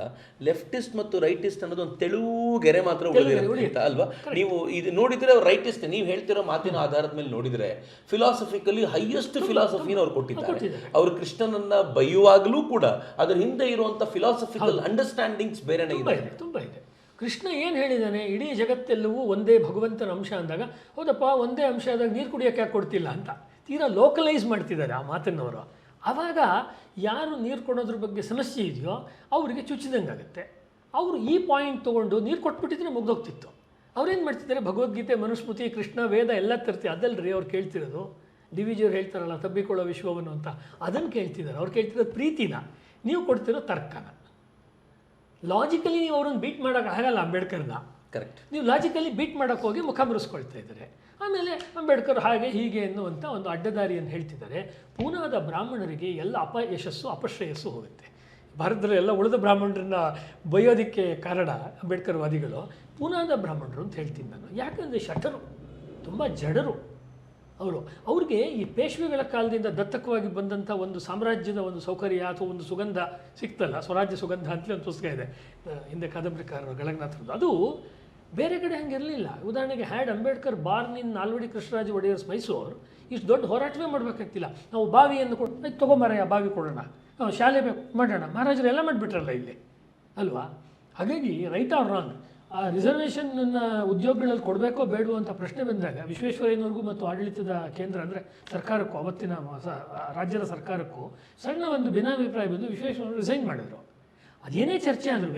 ಲೆಫ್ಟಿಸ್ಟ್ ಮತ್ತು ರೈಟಿಸ್ಟ್ ಅನ್ನೋದು ಒಂದು ತೆಳುವು ಗೆರೆ ಮಾತ್ರ ಉಳಿದಿರುತ್ತೆ ಅಲ್ವಾ? ನೀವು ಇದು ನೋಡಿದ್ರೆ ಅವ್ರು ರೈಟಿಸ್ಟ್ ನೀವು ಹೇಳ್ತಿರೋ ಮಾತಿನ ಆಧಾರದ ಮೇಲೆ ನೋಡಿದ್ರೆ ಫಿಲಾಸಫಿಕಲಿ ಹೈಯೆಸ್ಟ್ ಫಿಲಾಸಫಿನ ಅವ್ರು ಕೊಟ್ಟಿದ್ದಾರೆ. ಅವರು ಕೃಷ್ಣನನ್ನ ಬೈಯುವಾಗಲೂ ಕೂಡ ಅದ್ರ ಹಿಂದೆ ಇರುವಂಥ ಫಿಲಾಸಫಿಕಲ್ ಅಂಡರ್ಸ್ಟ್ಯಾಂಡಿಂಗ್ಸ್ ಬೇರೆನೇ ಇದೆ. ಇದೆ ತುಂಬ ಇದೆ. ಕೃಷ್ಣ ಏನು ಹೇಳಿದ್ದಾನೆ ಇಡೀ ಜಗತ್ತೆಲ್ಲವೂ ಒಂದೇ ಭಗವಂತನ ಅಂಶ ಅಂದಾಗ, ಹೌದಪ್ಪ, ಒಂದೇ ಅಂಶ ಆದಾಗ ನೀರು ಕುಡಿಯೋಕೆ ಯಾಕೆ ಕೊಡ್ತಿಲ್ಲ ಅಂತ. ತೀರಾ ಲೋಕಲೈಸ್ ಮಾಡ್ತಿದ್ದಾರೆ ಆ ಮಾತನ್ನವರು. ಆವಾಗ ಯಾರು ನೀರು ಕೊಡೋದ್ರ ಬಗ್ಗೆ ಸಮಸ್ಯೆ ಇದೆಯೋ, ಅವರಿಗೆ ಚುಚ್ಚಿದಂಗಾಗುತ್ತೆ ಅವರು ಈ ಪಾಯಿಂಟ್ ತೊಗೊಂಡು ನೀರು ಕೊಟ್ಬಿಟ್ಟಿದ್ರೆ ಮುಗ್ದೋಗ್ತಿತ್ತು. ಅವ್ರೇನು ಮಾಡ್ತಿದ್ದಾರೆ? ಭಗವದ್ಗೀತೆ, ಮನುಸ್ಮೃತಿ, ಕೃಷ್ಣ, ವೇದ ಎಲ್ಲ ತರ್ತಿ, ಅದಲ್ರಿ ಅವ್ರು ಕೇಳ್ತಿರೋದು. ಡಿ ವಿ ಹೇಳ್ತಾರಲ್ಲ, ತಬ್ಬಿಕೊಳ್ಳೋ ವಿಶ್ವವನ್ನು ಅಂತ. ಅದನ್ನು ಕೇಳ್ತಿದ್ದಾರೆ. ಅವ್ರು ಕೇಳ್ತಿರೋದು ಪ್ರೀತಿನ. ನೀವು ಕೊಡ್ತಿರೋ ತರ್ಕನ. ಲಾಜಿಕಲಿ ನೀವು ಅವ್ರನ್ನ ಬೀಟ್ ಮಾಡೋಕೆ ಆಗಲ್ಲ ಅಂಬೇಡ್ಕರ್ನ. ಕರೆಕ್ಟ್ ನೀವು ಲಾಜಿಕಲಿ ಬೀಟ್ ಮಾಡೋಕೆ ಹೋಗಿ ಮುಖ ಮುರಿಸ್ಕೊಳ್ತಾ ಇದ್ದಾರೆ. ಆಮೇಲೆ ಅಂಬೇಡ್ಕರ್ ಹಾಗೆ ಹೀಗೆ ಎನ್ನುವಂಥ ಒಂದು ಅಡ್ಡದಾರಿಯನ್ನು ಹೇಳ್ತಿದ್ದಾರೆ. ಪೂನಾದ ಬ್ರಾಹ್ಮಣರಿಗೆ ಎಲ್ಲ ಅಪ ಯಶಸ್ಸು ಅಪಶ್ರೇಯಸ್ಸು ಹೋಗುತ್ತೆ. ಭಾರತದಲ್ಲಿ ಎಲ್ಲ ಉಳಿದ ಬ್ರಾಹ್ಮಣರನ್ನ ಬೈಯೋದಕ್ಕೆ ಕಾರಣ ಅಂಬೇಡ್ಕರ್ ವಾದಿಗಳು ಪೂನಾದ ಬ್ರಾಹ್ಮಣರು ಅಂತ ಹೇಳ್ತೀನಿ ನಾನು. ಯಾಕಂದರೆ ಶಟರು ತುಂಬ ಜಡರು ಅವರು ಅವ್ರಿಗೆ ಈ ಪೇಶ್ವೆಗಳ ಕಾಲದಿಂದ ದತ್ತಕವಾಗಿ ಬಂದಂಥ ಒಂದು ಸಾಮ್ರಾಜ್ಯದ ಒಂದು ಸೌಕರ್ಯ ಅಥವಾ ಒಂದು ಸುಗಂಧ ಸಿಕ್ತಲ್ಲ, ಸ್ವರಾಜ್ಯ ಸುಗಂಧ ಅಂತಲೇ ಒಂದು ಪುಸ್ತಕ ಇದೆ. ಹಿಂದೆ ಕಾದಂಬರಿಕಾರರು, ಗಳಗನಾಥರದ್ದು. ಅದು ಬೇರೆ ಕಡೆ ಹಂಗೆ ಇರಲಿಲ್ಲ ಉದಾಹರಣೆಗೆ had Ambedkar born in Nalvadi Krishnaraja Wadiyar Mysuru, ಇಷ್ಟು ದೊಡ್ಡ ಹೋರಾಟವೇ ಮಾಡಬೇಕಾಗ್ತಿಲ್ಲ. ನಾವು ಬಾವಿಯನ್ನು ಕೊಟ್ಟು ತೊಗೊಂಬಾರಯ್ಯ ಬಾವಿ ಕೊಡೋಣ. ನಾವು ಶಾಲೆ ಬೇಕು, ಮಾಡೋಣ. ಮಹಾರಾಜರು ಎಲ್ಲ ಮಾಡಿಬಿಟ್ರಲ್ಲ ಇಲ್ಲಿ. ಅಲ್ವಾ? ಹಾಗಾಗಿ ರೈಟ್ ಆರ್ ರಾಂಗ್ ಆ ರಿಸರ್ವೇಷನ್ನ ಉದ್ಯೋಗಗಳಲ್ಲಿ ಕೊಡಬೇಕೋ ಬೇಡವೋ ಅಂತ ಪ್ರಶ್ನೆ ಬಂದಾಗ ವಿಶ್ವೇಶ್ವರಯ್ಯನವ್ರಿಗೂ ಮತ್ತು ಆಡಳಿತದ ಕೇಂದ್ರ ಅಂದರೆ ಸರ್ಕಾರಕ್ಕೂ ಅವತ್ತಿನ ರಾಜ್ಯದ ಸರ್ಕಾರಕ್ಕೂ ಸಣ್ಣ ಒಂದು ಭಿನ್ನಾಭಿಪ್ರಾಯ ಬಂದು ವಿಶ್ವೇಶ್ವರ ರಿಸೈನ್ ಮಾಡಿದರು. ಅದೇನೇ ಚರ್ಚೆ ಆದ್ರೂ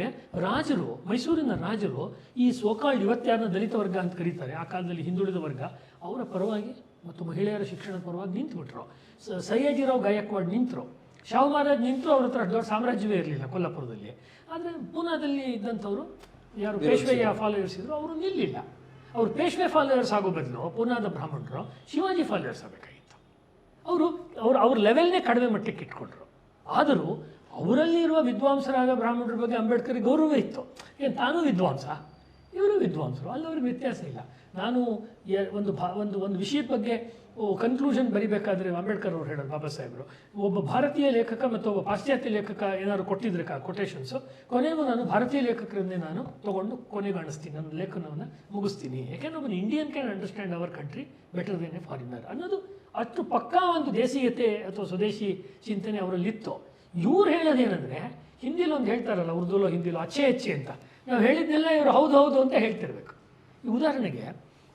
ರಾಜರು, ಮೈಸೂರಿನ ರಾಜರು ಈ ಸೋಕಾಲ್ಡ್ ಇವತ್ತ್ಯಾರನ್ನ ದಲಿತ ವರ್ಗ ಅಂತ ಕರೀತಾರೆ, ಆ ಕಾಲದಲ್ಲಿ ಹಿಂದುಳಿದ ವರ್ಗ, ಅವರ ಪರವಾಗಿ ಮತ್ತು ಮಹಿಳೆಯರ ಶಿಕ್ಷಣದ ಪರವಾಗಿ ನಿಂತುಬಿಟ್ರು. ಸಯ್ಯಾಜಿರಾವ್ ಗಾಯಕ್ವಾಡ್ ನಿಂತರು. ಶಾವು ಮಹಾರಾಜ್ ನಿಂತರು, ಅವ್ರ ಹತ್ರ ದೊಡ್ಡ ಸಾಮ್ರಾಜ್ಯವೇ ಇರಲಿಲ್ಲ ಕೊಲ್ಲಾಪುರದಲ್ಲಿ. ಆದರೆ ಪೂನಾದಲ್ಲಿ ಇದ್ದಂಥವರು ಯಾರು ಪೇಶ್ವೆಯ ಫಾಲೋಯರ್ಸ್ ಇದ್ರು ಅವರು ನಿಲ್ಲಿಲ್ಲ. ಅವರು ಪೇಶ್ವೆ ಫಾಲೋಯರ್ಸ್ ಆಗೋ ಬದಲು ಪೂನಾದ ಬ್ರಾಹ್ಮಣರು ಶಿವಾಜಿ ಫಾಲೋಯರ್ಸ್ ಆಗಬೇಕಾಗಿತ್ತು. ಅವರು ಅವರು ಅವ್ರ ಲೆವೆಲ್ನೇ ಕಡಿಮೆ ಮಟ್ಟಕ್ಕೆ ಇಟ್ಕೊಂಡ್ರು. ಆದರೂ ಅವರಲ್ಲಿರುವ ವಿದ್ವಾಂಸರಾದ ಬ್ರಾಹ್ಮಣರ ಬಗ್ಗೆ ಅಂಬೇಡ್ಕರ್ ಗೌರವ ಇತ್ತು. ಏನು ತಾನೂ ವಿದ್ವಾಂಸ? ಇವರು ವಿದ್ವಾಂಸರು ಅಲ್ಲಿ ಅವ್ರಿಗೆ ವ್ಯತ್ಯಾಸ ಇಲ್ಲ. ನಾನು ಒಂದು ಭಾ ಒಂದು ಒಂದು ವಿಷಯದ ಬಗ್ಗೆ ಕನ್ಕ್ಲೂಷನ್ ಬರಿಬೇಕಾದ್ರೆ ಅಂಬೇಡ್ಕರ್ ಅವರು ಹೇಳೋದು ಬಾಬಾ ಸಾಹೇಬರು. ಒಬ್ಬ ಭಾರತೀಯ ಲೇಖಕ ಮತ್ತು ಒಬ್ಬ ಪಾಶ್ಚಾತ್ಯ ಲೇಖಕ ಏನಾದ್ರು ಕೊಟ್ಟಿದ್ರೆ ಕೊಟೇಶನ್ಸು ಕೊನೆಗೂ ನಾನು ಭಾರತೀಯ ಲೇಖಕರನ್ನೇ ನಾನು ತೊಗೊಂಡು ಕೊನೆಗಾಣಿಸ್ತೀನಿ, ನನ್ನ ಲೇಖನವನ್ನು ಮುಗಿಸ್ತೀನಿ. ಯಾಕೆಂದ್ರೆ ಒಬ್ಬ Indian can understand our country better than a foreigner ಅನ್ನೋದು ಅಷ್ಟು ಪಕ್ಕಾ ಒಂದು ದೇಶೀಯತೆ ಅಥವಾ ಸ್ವದೇಶಿ ಚಿಂತನೆ ಅವರಲ್ಲಿತ್ತು ಇವ್ರು ಹೇಳೋದೇನೆಂದರೆ, ಹಿಂದಿಲಿ ಒಂದು ಹೇಳ್ತಾರಲ್ಲ, ಉರ್ದುಲೋ ಹಿಂದಿಲೋ ಅಚ್ಚೆ ಅಚ್ಚೆ ಅಂತ. ನಾವು ಹೇಳಿದ್ದೆಲ್ಲ ಇವರು ಹೌದು ಹೌದು ಅಂತ ಹೇಳ್ತಿರ್ಬೇಕು. ಉದಾಹರಣೆಗೆ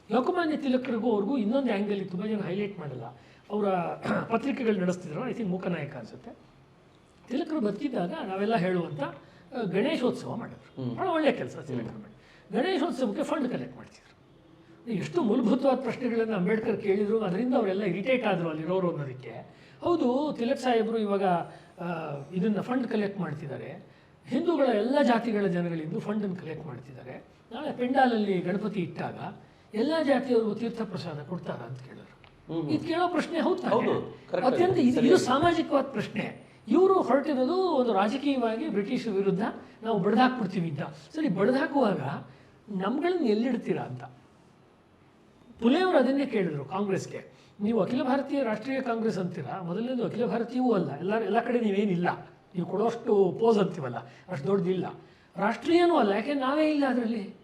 ಲೋಕಮಾನ್ಯ ತಿಲಕರಿಗೂ ಅವ್ರಿಗೂ ಇನ್ನೊಂದು ಆ್ಯಂಗಲ್ ತುಂಬ ಜನ ಹೈಲೈಟ್ ಮಾಡಲ್ಲ. ಅವರ ಪತ್ರಿಕೆಗಳು ನಡೆಸ್ತಿದ್ರು ಐ ಥಿಂಕ್ ಮೂಕನಾಯಕ ಅನಿಸುತ್ತೆ. ತಿಲಕರು ಬದುಕಿದ್ದಾಗ ನಾವೆಲ್ಲ ಹೇಳುವಂಥ ಗಣೇಶೋತ್ಸವ ಮಾಡಿದ್ರು. ಭಾಳ ಒಳ್ಳೆಯ ಕೆಲಸ ತಿಲಕರು ಮಾಡಿ ಗಣೇಶೋತ್ಸವಕ್ಕೆ ಫಂಡ್ ಕಲೆಕ್ಟ್ ಮಾಡ್ತಿದ್ರು. ಎಷ್ಟು ಮೂಲಭೂತವಾದ ಪ್ರಶ್ನೆಗಳನ್ನು ಅಂಬೇಡ್ಕರ್ ಕೇಳಿದ್ರು ಅದರಿಂದ ಅವರೆಲ್ಲ ಇರಿಟೇಟ್ ಆದರು ಅಲ್ಲಿರೋರು ಅನ್ನೋದಕ್ಕೆ. ಹೌದು ತಿಲಕ್ ಸಾಹೇಬರು ಇವಾಗ ಇದನ್ನು ಫಂಡ್ ಕಲೆಕ್ಟ್ ಮಾಡ್ತಿದ್ದಾರೆ. ಹಿಂದೂಗಳ ಎಲ್ಲ ಜಾತಿಗಳ ಜನಗಳಿಂದ ಫಂಡನ್ನು ಕಲೆಕ್ಟ್ ಮಾಡ್ತಿದ್ದಾರೆ. ನಾಳೆ ಪೆಂಡಾಲಲ್ಲಿ ಗಣಪತಿ ಇಟ್ಟಾಗ ಎಲ್ಲ ಜಾತಿಯವರು ತೀರ್ಥ ಪ್ರಸಾದ ಕೊಡ್ತಾರ ಅಂತ ಕೇಳಿದ್ರು. ಇದು ಕೇಳೋ ಪ್ರಶ್ನೆ ಹೌದು? ಅತ್ಯಂತ ಇದು ಇದು ಸಾಮಾಜಿಕವಾದ ಪ್ರಶ್ನೆ. ಇವರು ಹೊರಟಿರೋದು ಒಂದು ರಾಜಕೀಯವಾಗಿ ಬ್ರಿಟಿಷ್ ವಿರುದ್ಧ ನಾವು ಬಡ್ದಾಕ್ಬಿಡ್ತೀವಿ ಅಂತ. ಸರಿ ಬಡ್ದಾಕುವಾಗ ನಮ್ಗಳನ್ನ ಎಲ್ಲಿಡ್ತೀರಾ ಅಂತ. ಪುಲೆಯವರು ಅದನ್ನೇ ಕೇಳಿದ್ರು ಕಾಂಗ್ರೆಸ್ಗೆ. ನೀವು ಅಖಿಲ ಭಾರತೀಯ ರಾಷ್ಟ್ರೀಯ ಕಾಂಗ್ರೆಸ್ ಅಂತೀರಾ? ಮೊದಲನೇದು ಅಖಿಲ ಭಾರತೀಯವೂ ಅಲ್ಲ. ಎಲ್ಲ ಎಲ್ಲ ಕಡೆ ನೀವೇನಿಲ್ಲ. ನೀವು ಕೊಡೋಷ್ಟು ಪೋಸ್ ಅಂತೀವಲ್ಲ. ಅಷ್ಟು ದೊಡ್ಡದಿಲ್ಲ ರಾಷ್ಟ್ರೀಯನೂ ಅಲ್ಲ. ಯಾಕೆ ನಾವೇ ಇಲ್ಲ ಅದರಲ್ಲಿ?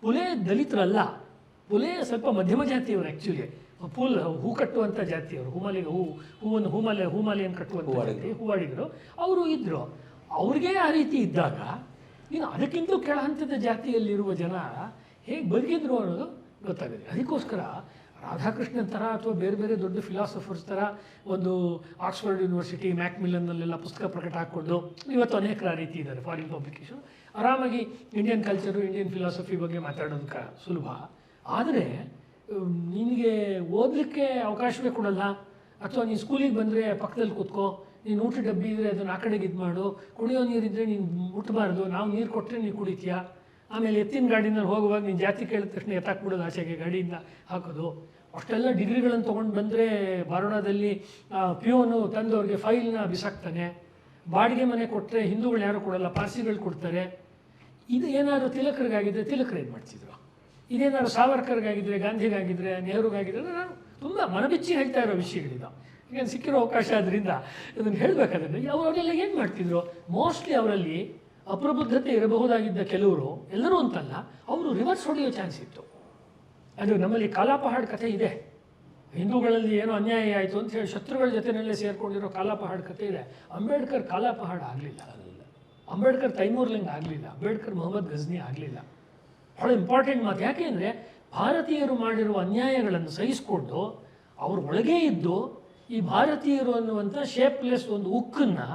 ಪುಲೆ ದಲಿತರಲ್ಲ. ಪುಲೆ ಸ್ವಲ್ಪ ಮಧ್ಯಮ ಜಾತಿಯವರು ಆ್ಯಕ್ಚುಲಿ ಪುಲ್ ಹೂ ಕಟ್ಟುವಂಥ ಜಾತಿಯವರು ಹೂಮಾಲಿಗೆ ಹೂ ಹೂವನ್ನು ಹೂಮಾಲೆ ಹೂಮಾಲೆಯನ್ನು ಕಟ್ಟುವಂಥ ಜಾತಿ ಹೂವಾಡಿಗರು ಅವರು ಇದ್ದರು ಅವ್ರಿಗೆ ಆ ರೀತಿ ಇದ್ದಾಗ ಇನ್ನು ಅದಕ್ಕಿಂತ ಕೆಳ ಹಂತದ ಜಾತಿಯಲ್ಲಿರುವ ಜನ ಹೇಗೆ ಬದುಕಿದ್ರು ಅನ್ನೋದು ಗೊತ್ತಾಗುತ್ತೆ ಅದಕ್ಕೋಸ್ಕರ ರಾಧಾಕೃಷ್ಣನ್ ಥರ ಅಥವಾ ಬೇರೆ ಬೇರೆ ದೊಡ್ಡ ಫಿಲಾಸಫರ್ಸ್ ಥರ ಒಂದು ಆಕ್ಸ್ಫರ್ಡ್ ಯೂನಿವರ್ಸಿಟಿ ಮ್ಯಾಕ್ ಮಿಲನ್ನಲ್ಲೆಲ್ಲ ಪುಸ್ತಕ ಪ್ರಕಟ ಹಾಕ್ಕೊಂಡು ಇವತ್ತು ಅನೇಕರ ಆ ರೀತಿ ಇದ್ದಾರೆ ಫಾರಿನ್ ಪಬ್ಲಿಕೇಶನ್ ಆರಾಮಾಗಿ ಇಂಡಿಯನ್ ಕಲ್ಚರು ಇಂಡಿಯನ್ ಫಿಲಾಸಫಿ ಬಗ್ಗೆ ಮಾತಾಡೋದಕ್ಕೆ ಸುಲಭ. ಆದರೆ ನಿನಗೆ ಓದಲಿಕ್ಕೆ ಅವಕಾಶವೇ ಕೊಡಲ್ಲ. ಅಥವಾ ನೀನು ಸ್ಕೂಲಿಗೆ ಬಂದರೆ ಪಕ್ಕದಲ್ಲಿ ಕೂತ್ಕೋ. ನೀನು ಊಟ ಡಬ್ಬಿ ಇದ್ದರೆ ಅದನ್ನು ಆ ಕಡೆಗೆ ಇದು ಮಾಡು. ಕುಡಿಯೋ ನೀರಿದ್ದರೆ ನೀನು ಮುಟ್ಟಬಾರ್ದು ನಾವು ನೀರು ಕೊಟ್ಟರೆ ನೀನು ಕುಡಿತೀಯಾ? ಆಮೇಲೆ ಎತ್ತಿನ ಗಾಡಿನಲ್ಲಿ ಹೋಗುವಾಗ ನೀನು ಜಾತಿ ಕೇಳಿದ ತಕ್ಷಣ ಎತ್ತಾಕ್ಬಿಡೋದು ಆಚೆಗೆ ಗಾಡಿಯಿಂದ ಹಾಕೋದು. ಅಷ್ಟೆಲ್ಲ ಡಿಗ್ರಿಗಳನ್ನು ತೊಗೊಂಡು ಬಂದರೆ ಬಾರೋಣದಲ್ಲಿ ಪ್ಯೂನು ತಂದವ್ರಿಗೆ ಫೈಲ್ನ ಬಿಸಾಕ್ತಾನೆ. ಬಾಡಿಗೆ ಮನೆ ಕೊಟ್ಟರೆ ಹಿಂದೂಗಳು ಯಾರು ಕೊಡಲ್ಲ, ಪಾರ್ಸಿಗಳು ಕೊಡ್ತಾರೆ. ಇದು ಏನಾದರೂ ತಿಲಕರಿಗಾಗಿದ್ದರೆ ತಿಲಕರು ಏನು ಮಾಡ್ತಿದ್ರು? ಇದೇನಾದ್ರು ಸಾವರ್ಕರ್ಗಾಗಿದ್ದರೆ ಗಾಂಧಿಗಾಗಿದ್ದರೆ ನೆಹರುಗಾಗಿದ್ದರೆ ನಾನು ತುಂಬ ಮನಬಿಚ್ಚಿ ಹೇಳ್ತಾ ಇರೋ ವಿಷಯಗಳಿದು ಈಗ ಸಿಕ್ಕಿರೋ ಅವಕಾಶ ಆದ್ದರಿಂದ ಇದನ್ನು ಹೇಳಬೇಕಾದ್ರೆ ಅವರೆಲ್ಲ ಏನು ಮಾಡ್ತಿದ್ರು? ಮೋಸ್ಟ್ಲಿ ಅವರಲ್ಲಿ ಅಪ್ರಬುದ್ಧತೆ ಇರಬಹುದಾಗಿದ್ದ ಕೆಲವರು, ಎಲ್ಲರೂ ಅಂತಲ್ಲ, ಅವರು ರಿವರ್ಸ್ ಹೊಡೆಯೋ ಚಾನ್ಸ್ ಇತ್ತು. ಅದು ನಮ್ಮಲ್ಲಿ ಕಾಲಾಪಹಾಡ್ ಕಥೆ ಇದೆ. ಹಿಂದೂಗಳಲ್ಲಿ ಏನೋ ಅನ್ಯಾಯ ಆಯಿತು ಅಂತ ಹೇಳಿ ಶತ್ರುಗಳ ಜೊತೆನಲ್ಲೇ ಸೇರಿಕೊಂಡಿರೋ ಕಾಲಾಪಹಾಡ್ ಕಥೆ ಇದೆ. ಅಂಬೇಡ್ಕರ್ ಕಾಲಾಪಹಾಡ್ ಆಗಲಿಲ್ಲ. ಅಂಬೇಡ್ಕರ್ ತೈಮೂರ್ಲಿಂಗ್ ಆಗಲಿಲ್ಲ. ಅಂಬೇಡ್ಕರ್ ಮೊಹಮ್ಮದ್ ಗಜ್ನಿ ಆಗಲಿಲ್ಲ. ಭಾಳ ಇಂಪಾರ್ಟೆಂಟ್ ಮಾತು. ಯಾಕೆಂದರೆ ಭಾರತೀಯರು ಮಾಡಿರುವ ಅನ್ಯಾಯಗಳನ್ನು ಸಹಿಸಿಕೊಂಡು ಅವ್ರ ಒಳಗೇ ಇದ್ದು ಈ ಭಾರತೀಯರು ಅನ್ನುವಂಥ ಶೇಪ್ಲೆಸ್ ಒಂದು ಉಕ್ಕನ್ನು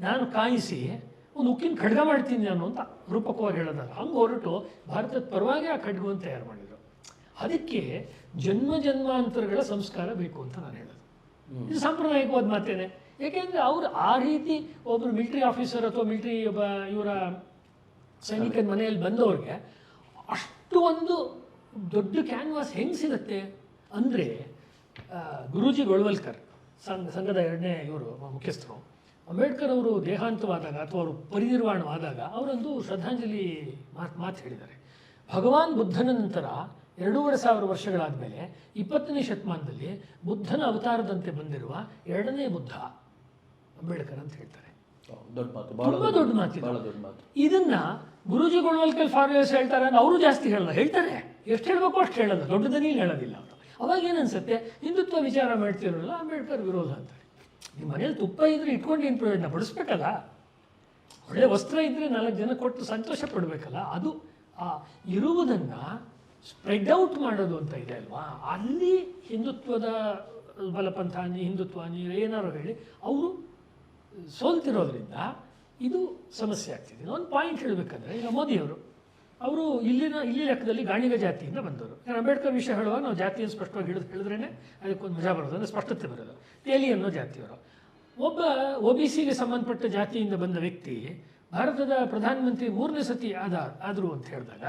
ನಾನು ಕಾಯಿಸಿ ಒಂದು ಉಕ್ಕಿನ ಖಡ್ಗ ಮಾಡ್ತೀನಿ ಅನ್ನುವಂಥ ರೂಪಕವಾಗಿ ಹೇಳೋದಲ್ಲ ಹಂಗೆ ಹೊರಟು ಭಾರತದ ಪರವಾಗಿ ಆ ಖಡ್ಗವನ್ನು ತಯಾರು ಮಾಡಿದರು. ಅದಕ್ಕೆ ಜನ್ಮ ಜನ್ಮಾಂತರಗಳ ಸಂಸ್ಕಾರ ಬೇಕು ಅಂತ ನಾನು ಹೇಳೋದು. ಇದು ಸಾಂಪ್ರದಾಯಿಕವಾದ ಮಾತೇನೆ. ಏಕೆಂದರೆ ಅವರು ಆ ರೀತಿ ಒಬ್ಬರು ಮಿಲಿಟರಿ ಆಫೀಸರ್ ಅಥವಾ ಮಿಲಿಟರಿ ಒಬ್ಬ ಇವರ ಸೈನಿಕನ ಮನೆಯಲ್ಲಿ ಬಂದವ್ರಿಗೆ ಅಷ್ಟು ಒಂದು ದೊಡ್ಡ ಕ್ಯಾನ್ವಾಸ್ ಹೆಂಗೆ ಸಿಗುತ್ತೆ ಅಂದರೆ ಗುರೂಜಿ ಗೊಳ್ವಲ್ಕರ್, ಸಂಘ, ಸಂಘದ ಎರಡನೇ ಇವರು ಮುಖ್ಯಸ್ಥರು, ಅಂಬೇಡ್ಕರ್ ಅವರು ದೇಹಾಂತವಾದಾಗ ಅಥವಾ ಅವರು ಪರಿನಿರ್ವಾಣವಾದಾಗ ಅವರೊಂದು ಶ್ರದ್ಧಾಂಜಲಿ ಮಾತು ಮಾತು ಹೇಳಿದ್ದಾರೆ. ಭಗವಾನ್ ಬುದ್ಧನ ನಂತರ ಎರಡೂವರೆ ಸಾವಿರ ವರ್ಷಗಳಾದ ಮೇಲೆ ಇಪ್ಪತ್ತನೇ ಶತಮಾನದಲ್ಲಿ ಬುದ್ಧನ ಅವತಾರದಂತೆ ಬಂದಿರುವ ಎರಡನೇ ಬುದ್ಧ ಅಂಬೇಡ್ಕರ್ ಅಂತ ಹೇಳ್ತಾರೆ. ದೊಡ್ಡ ಮಾತು ತುಂಬ ದೊಡ್ಡ ಮಾತು ಇದನ್ನ ಗುರುಜಿ ಗುಣವಲ್ಕಲ್ ಫಾರ್ಮರ್ಸ್ ಹೇಳ್ತಾರೆ ಅವರು ಜಾಸ್ತಿ ಹೇಳಲ್ಲ ಹೇಳ್ತಾರೆ. ಎಷ್ಟು ಹೇಳಬೇಕು ಅಷ್ಟು ಹೇಳಲ್ಲ ದೊಡ್ಡ ದನಿಯಲ್ಲಿ ಹೇಳೋದಿಲ್ಲ ಅವರು. ಅವಾಗ ಏನನ್ಸುತ್ತೆ? ಹಿಂದುತ್ವ ವಿಚಾರ ಮಾಡ್ತಿರೋಲ್ಲ ಅಂಬೇಡ್ಕರ್ ವಿರೋಧ ಅಂತಾರೆ. ನಿಮ್ಮ ಮನೇಲಿ ತುಪ್ಪ ಇದ್ರೆ ಇಟ್ಕೊಂಡು ಏನು ಪ್ರಯೋಜನ? ಬಡಿಸ್ಬೇಕಲ್ಲ? ಒಳ್ಳೆ ವಸ್ತ್ರ ಇದ್ದರೆ ನಾಲ್ಕು ಜನ ಕೊಟ್ಟು ಸಂತೋಷ ಪಡಬೇಕಲ್ಲ ಅದು ಆ ಇರುವುದನ್ನು ಸ್ಪ್ರೆಡ್ ಔಟ್ ಮಾಡೋದು ಅಂತ ಇದೆ ಅಲ್ವಾ? ಅಲ್ಲಿ ಹಿಂದುತ್ವದ ಬಲಪಂಥ ಅನ್ನಿ ಹಿಂದುತ್ವ ಅನ್ನಿ ಏನಾರು ಹೇಳಿ ಅವರು ಸೋಲ್ತಿರೋದ್ರಿಂದ ಇದು ಸಮಸ್ಯೆ ಆಗ್ತಿದೆ. ಒಂದು ಪಾಯಿಂಟ್ ಹೇಳಬೇಕಂದ್ರೆ, ಈಗ ಮೋದಿಯವರು, ಅವರು ಇಲ್ಲಿನ, ಇಲ್ಲಿ ಲೆಕ್ಕದಲ್ಲಿ ಗಾಣಿಗ ಜಾತಿಯಿಂದ ಬಂದವರು. ಅಂಬೇಡ್ಕರ್ ವಿಷಯ ಹೇಳುವಾಗ ನಾವು ಜಾತಿಯನ್ನು ಸ್ಪಷ್ಟವಾಗಿ ಹಿಡಿದು ಹೇಳಿದ್ರೇ ಅದಕ್ಕೊಂದು ಮಜಾ ಬರೋದು, ಅಂದರೆ ಸ್ಪಷ್ಟತೆ ಬರೋದು. ತೇಲಿ ಅನ್ನೋ ಜಾತಿಯವರು. ಒಬ್ಬ ಒ ಬಿ ಸಿಗೆ ಸಂಬಂಧಪಟ್ಟ ಜಾತಿಯಿಂದ ಬಂದ ವ್ಯಕ್ತಿ, ಭಾರತದ ಪ್ರಧಾನಮಂತ್ರಿ ಮೂರನೇ ಸತಿ ಆದ, ಆದರು ಅಂತ ಹೇಳಿದಾಗ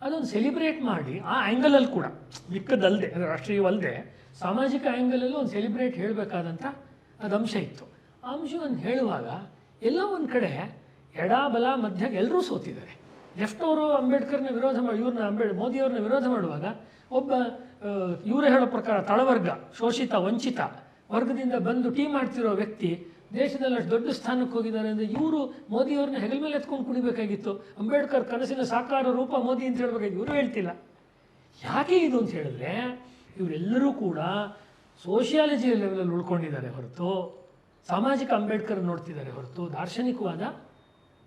ಅದನ್ನು ಸೆಲಿಬ್ರೇಟ್ ಮಾಡಿ, ಆ ಆ್ಯಂಗಲಲ್ಲಿ ಕೂಡ ಮಿಕ್ಕದಲ್ಲದೆ ಅದು ರಾಷ್ಟ್ರೀಯವಲ್ಲದೆ ಸಾಮಾಜಿಕ ಆ್ಯಂಗಲಲ್ಲೂ ಒಂದು ಸೆಲಿಬ್ರೇಟ್ ಹೇಳಬೇಕಾದಂಥ ಅದು ಅಂಶ ಇತ್ತು. ಅಂಶವನ್ನು ಹೇಳುವಾಗ ಎಲ್ಲ ಒಂದು ಕಡೆ ಎಡ, ಬಲ, ಮಧ್ಯ ಎಲ್ಲರೂ ಸೋತಿದ್ದಾರೆ. ಲೆಫ್ಟ್ ಅವರು ಅಂಬೇಡ್ಕರ್ನ ವಿರೋಧ ಮಾಡಿ ಇವ್ರನ್ನ ಅಂಬೇಡ್ ಮೋದಿಯವ್ರನ್ನ ವಿರೋಧ ಮಾಡುವಾಗ ಒಬ್ಬ ಇವರೇ ಹೇಳೋ ಪ್ರಕಾರ ತಳವರ್ಗ, ಶೋಷಿತ, ವಂಚಿತ ವರ್ಗದಿಂದ ಬಂದು ಟೀ ಮಾಡ್ತಿರೋ ವ್ಯಕ್ತಿ ದೇಶದಲ್ಲಿ ಅಷ್ಟು ದೊಡ್ಡ ಸ್ಥಾನಕ್ಕೆ ಹೋಗಿದ್ದಾರೆ ಅಂದರೆ ಇವರು ಮೋದಿಯವ್ರನ್ನ ಹೆಗಲ ಮೇಲೆ ಎತ್ಕೊಂಡು ಕುಡಿಬೇಕಾಗಿತ್ತು ಅಂಬೇಡ್ಕರ್ ಕನಸಿನ ಸಾಕಾರ ರೂಪ ಮೋದಿ ಅಂತ ಹೇಳ್ಬೇಕಾಗಿತ್ತು. ಇವರು ಹೇಳ್ತಿಲ್ಲ. ಯಾಕೆ ಇದು ಅಂತ ಹೇಳಿದ್ರೆ ಇವರೆಲ್ಲರೂ ಕೂಡ ಸೋಷಿಯಾಲಜಿ ಲೆವೆಲಲ್ಲಿ ಉಳ್ಕೊಂಡಿದ್ದಾರೆ ಹೊರತು ಸಾಮಾಜಿಕ ಅಂಬೇಡ್ಕರ್ ನೋಡ್ತಿದ್ದಾರೆ ಹೊರತು ದಾರ್ಶನಿಕವಾದ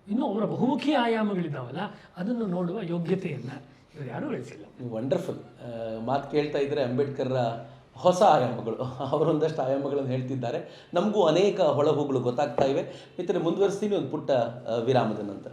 ಇನ್ನೂ ಅವರ ಬಹುಮುಖಿ ಆಯಾಮಗಳಿದ್ದಾವಲ್ಲ, ಅದನ್ನು ನೋಡುವ ಯೋಗ್ಯತೆಯನ್ನು ಇವರು ಯಾರೂ ಗಳಿಸಿಲ್ಲ. ವಂಡರ್ಫುಲ್ ಮಾತು ಕೇಳ್ತಾ ಇದ್ದರೆ ಅಂಬೇಡ್ಕರ್ರ ಹೊಸ ಆಯಾಮಗಳು. ಅವರೊಂದಷ್ಟು ಆಯಾಮಗಳನ್ನು ಹೇಳ್ತಿದ್ದಾರೆ. ನಮಗೂ ಅನೇಕ ಹೊಳಹುಗಳು ಗೊತ್ತಾಗ್ತಾ ಇವೆ. ಮಿತ್ರ ಮುಂದುವರಿಸ್ತೀನಿ ಒಂದು ಪುಟ್ಟ ವಿರಾಮದ ನಂತರ.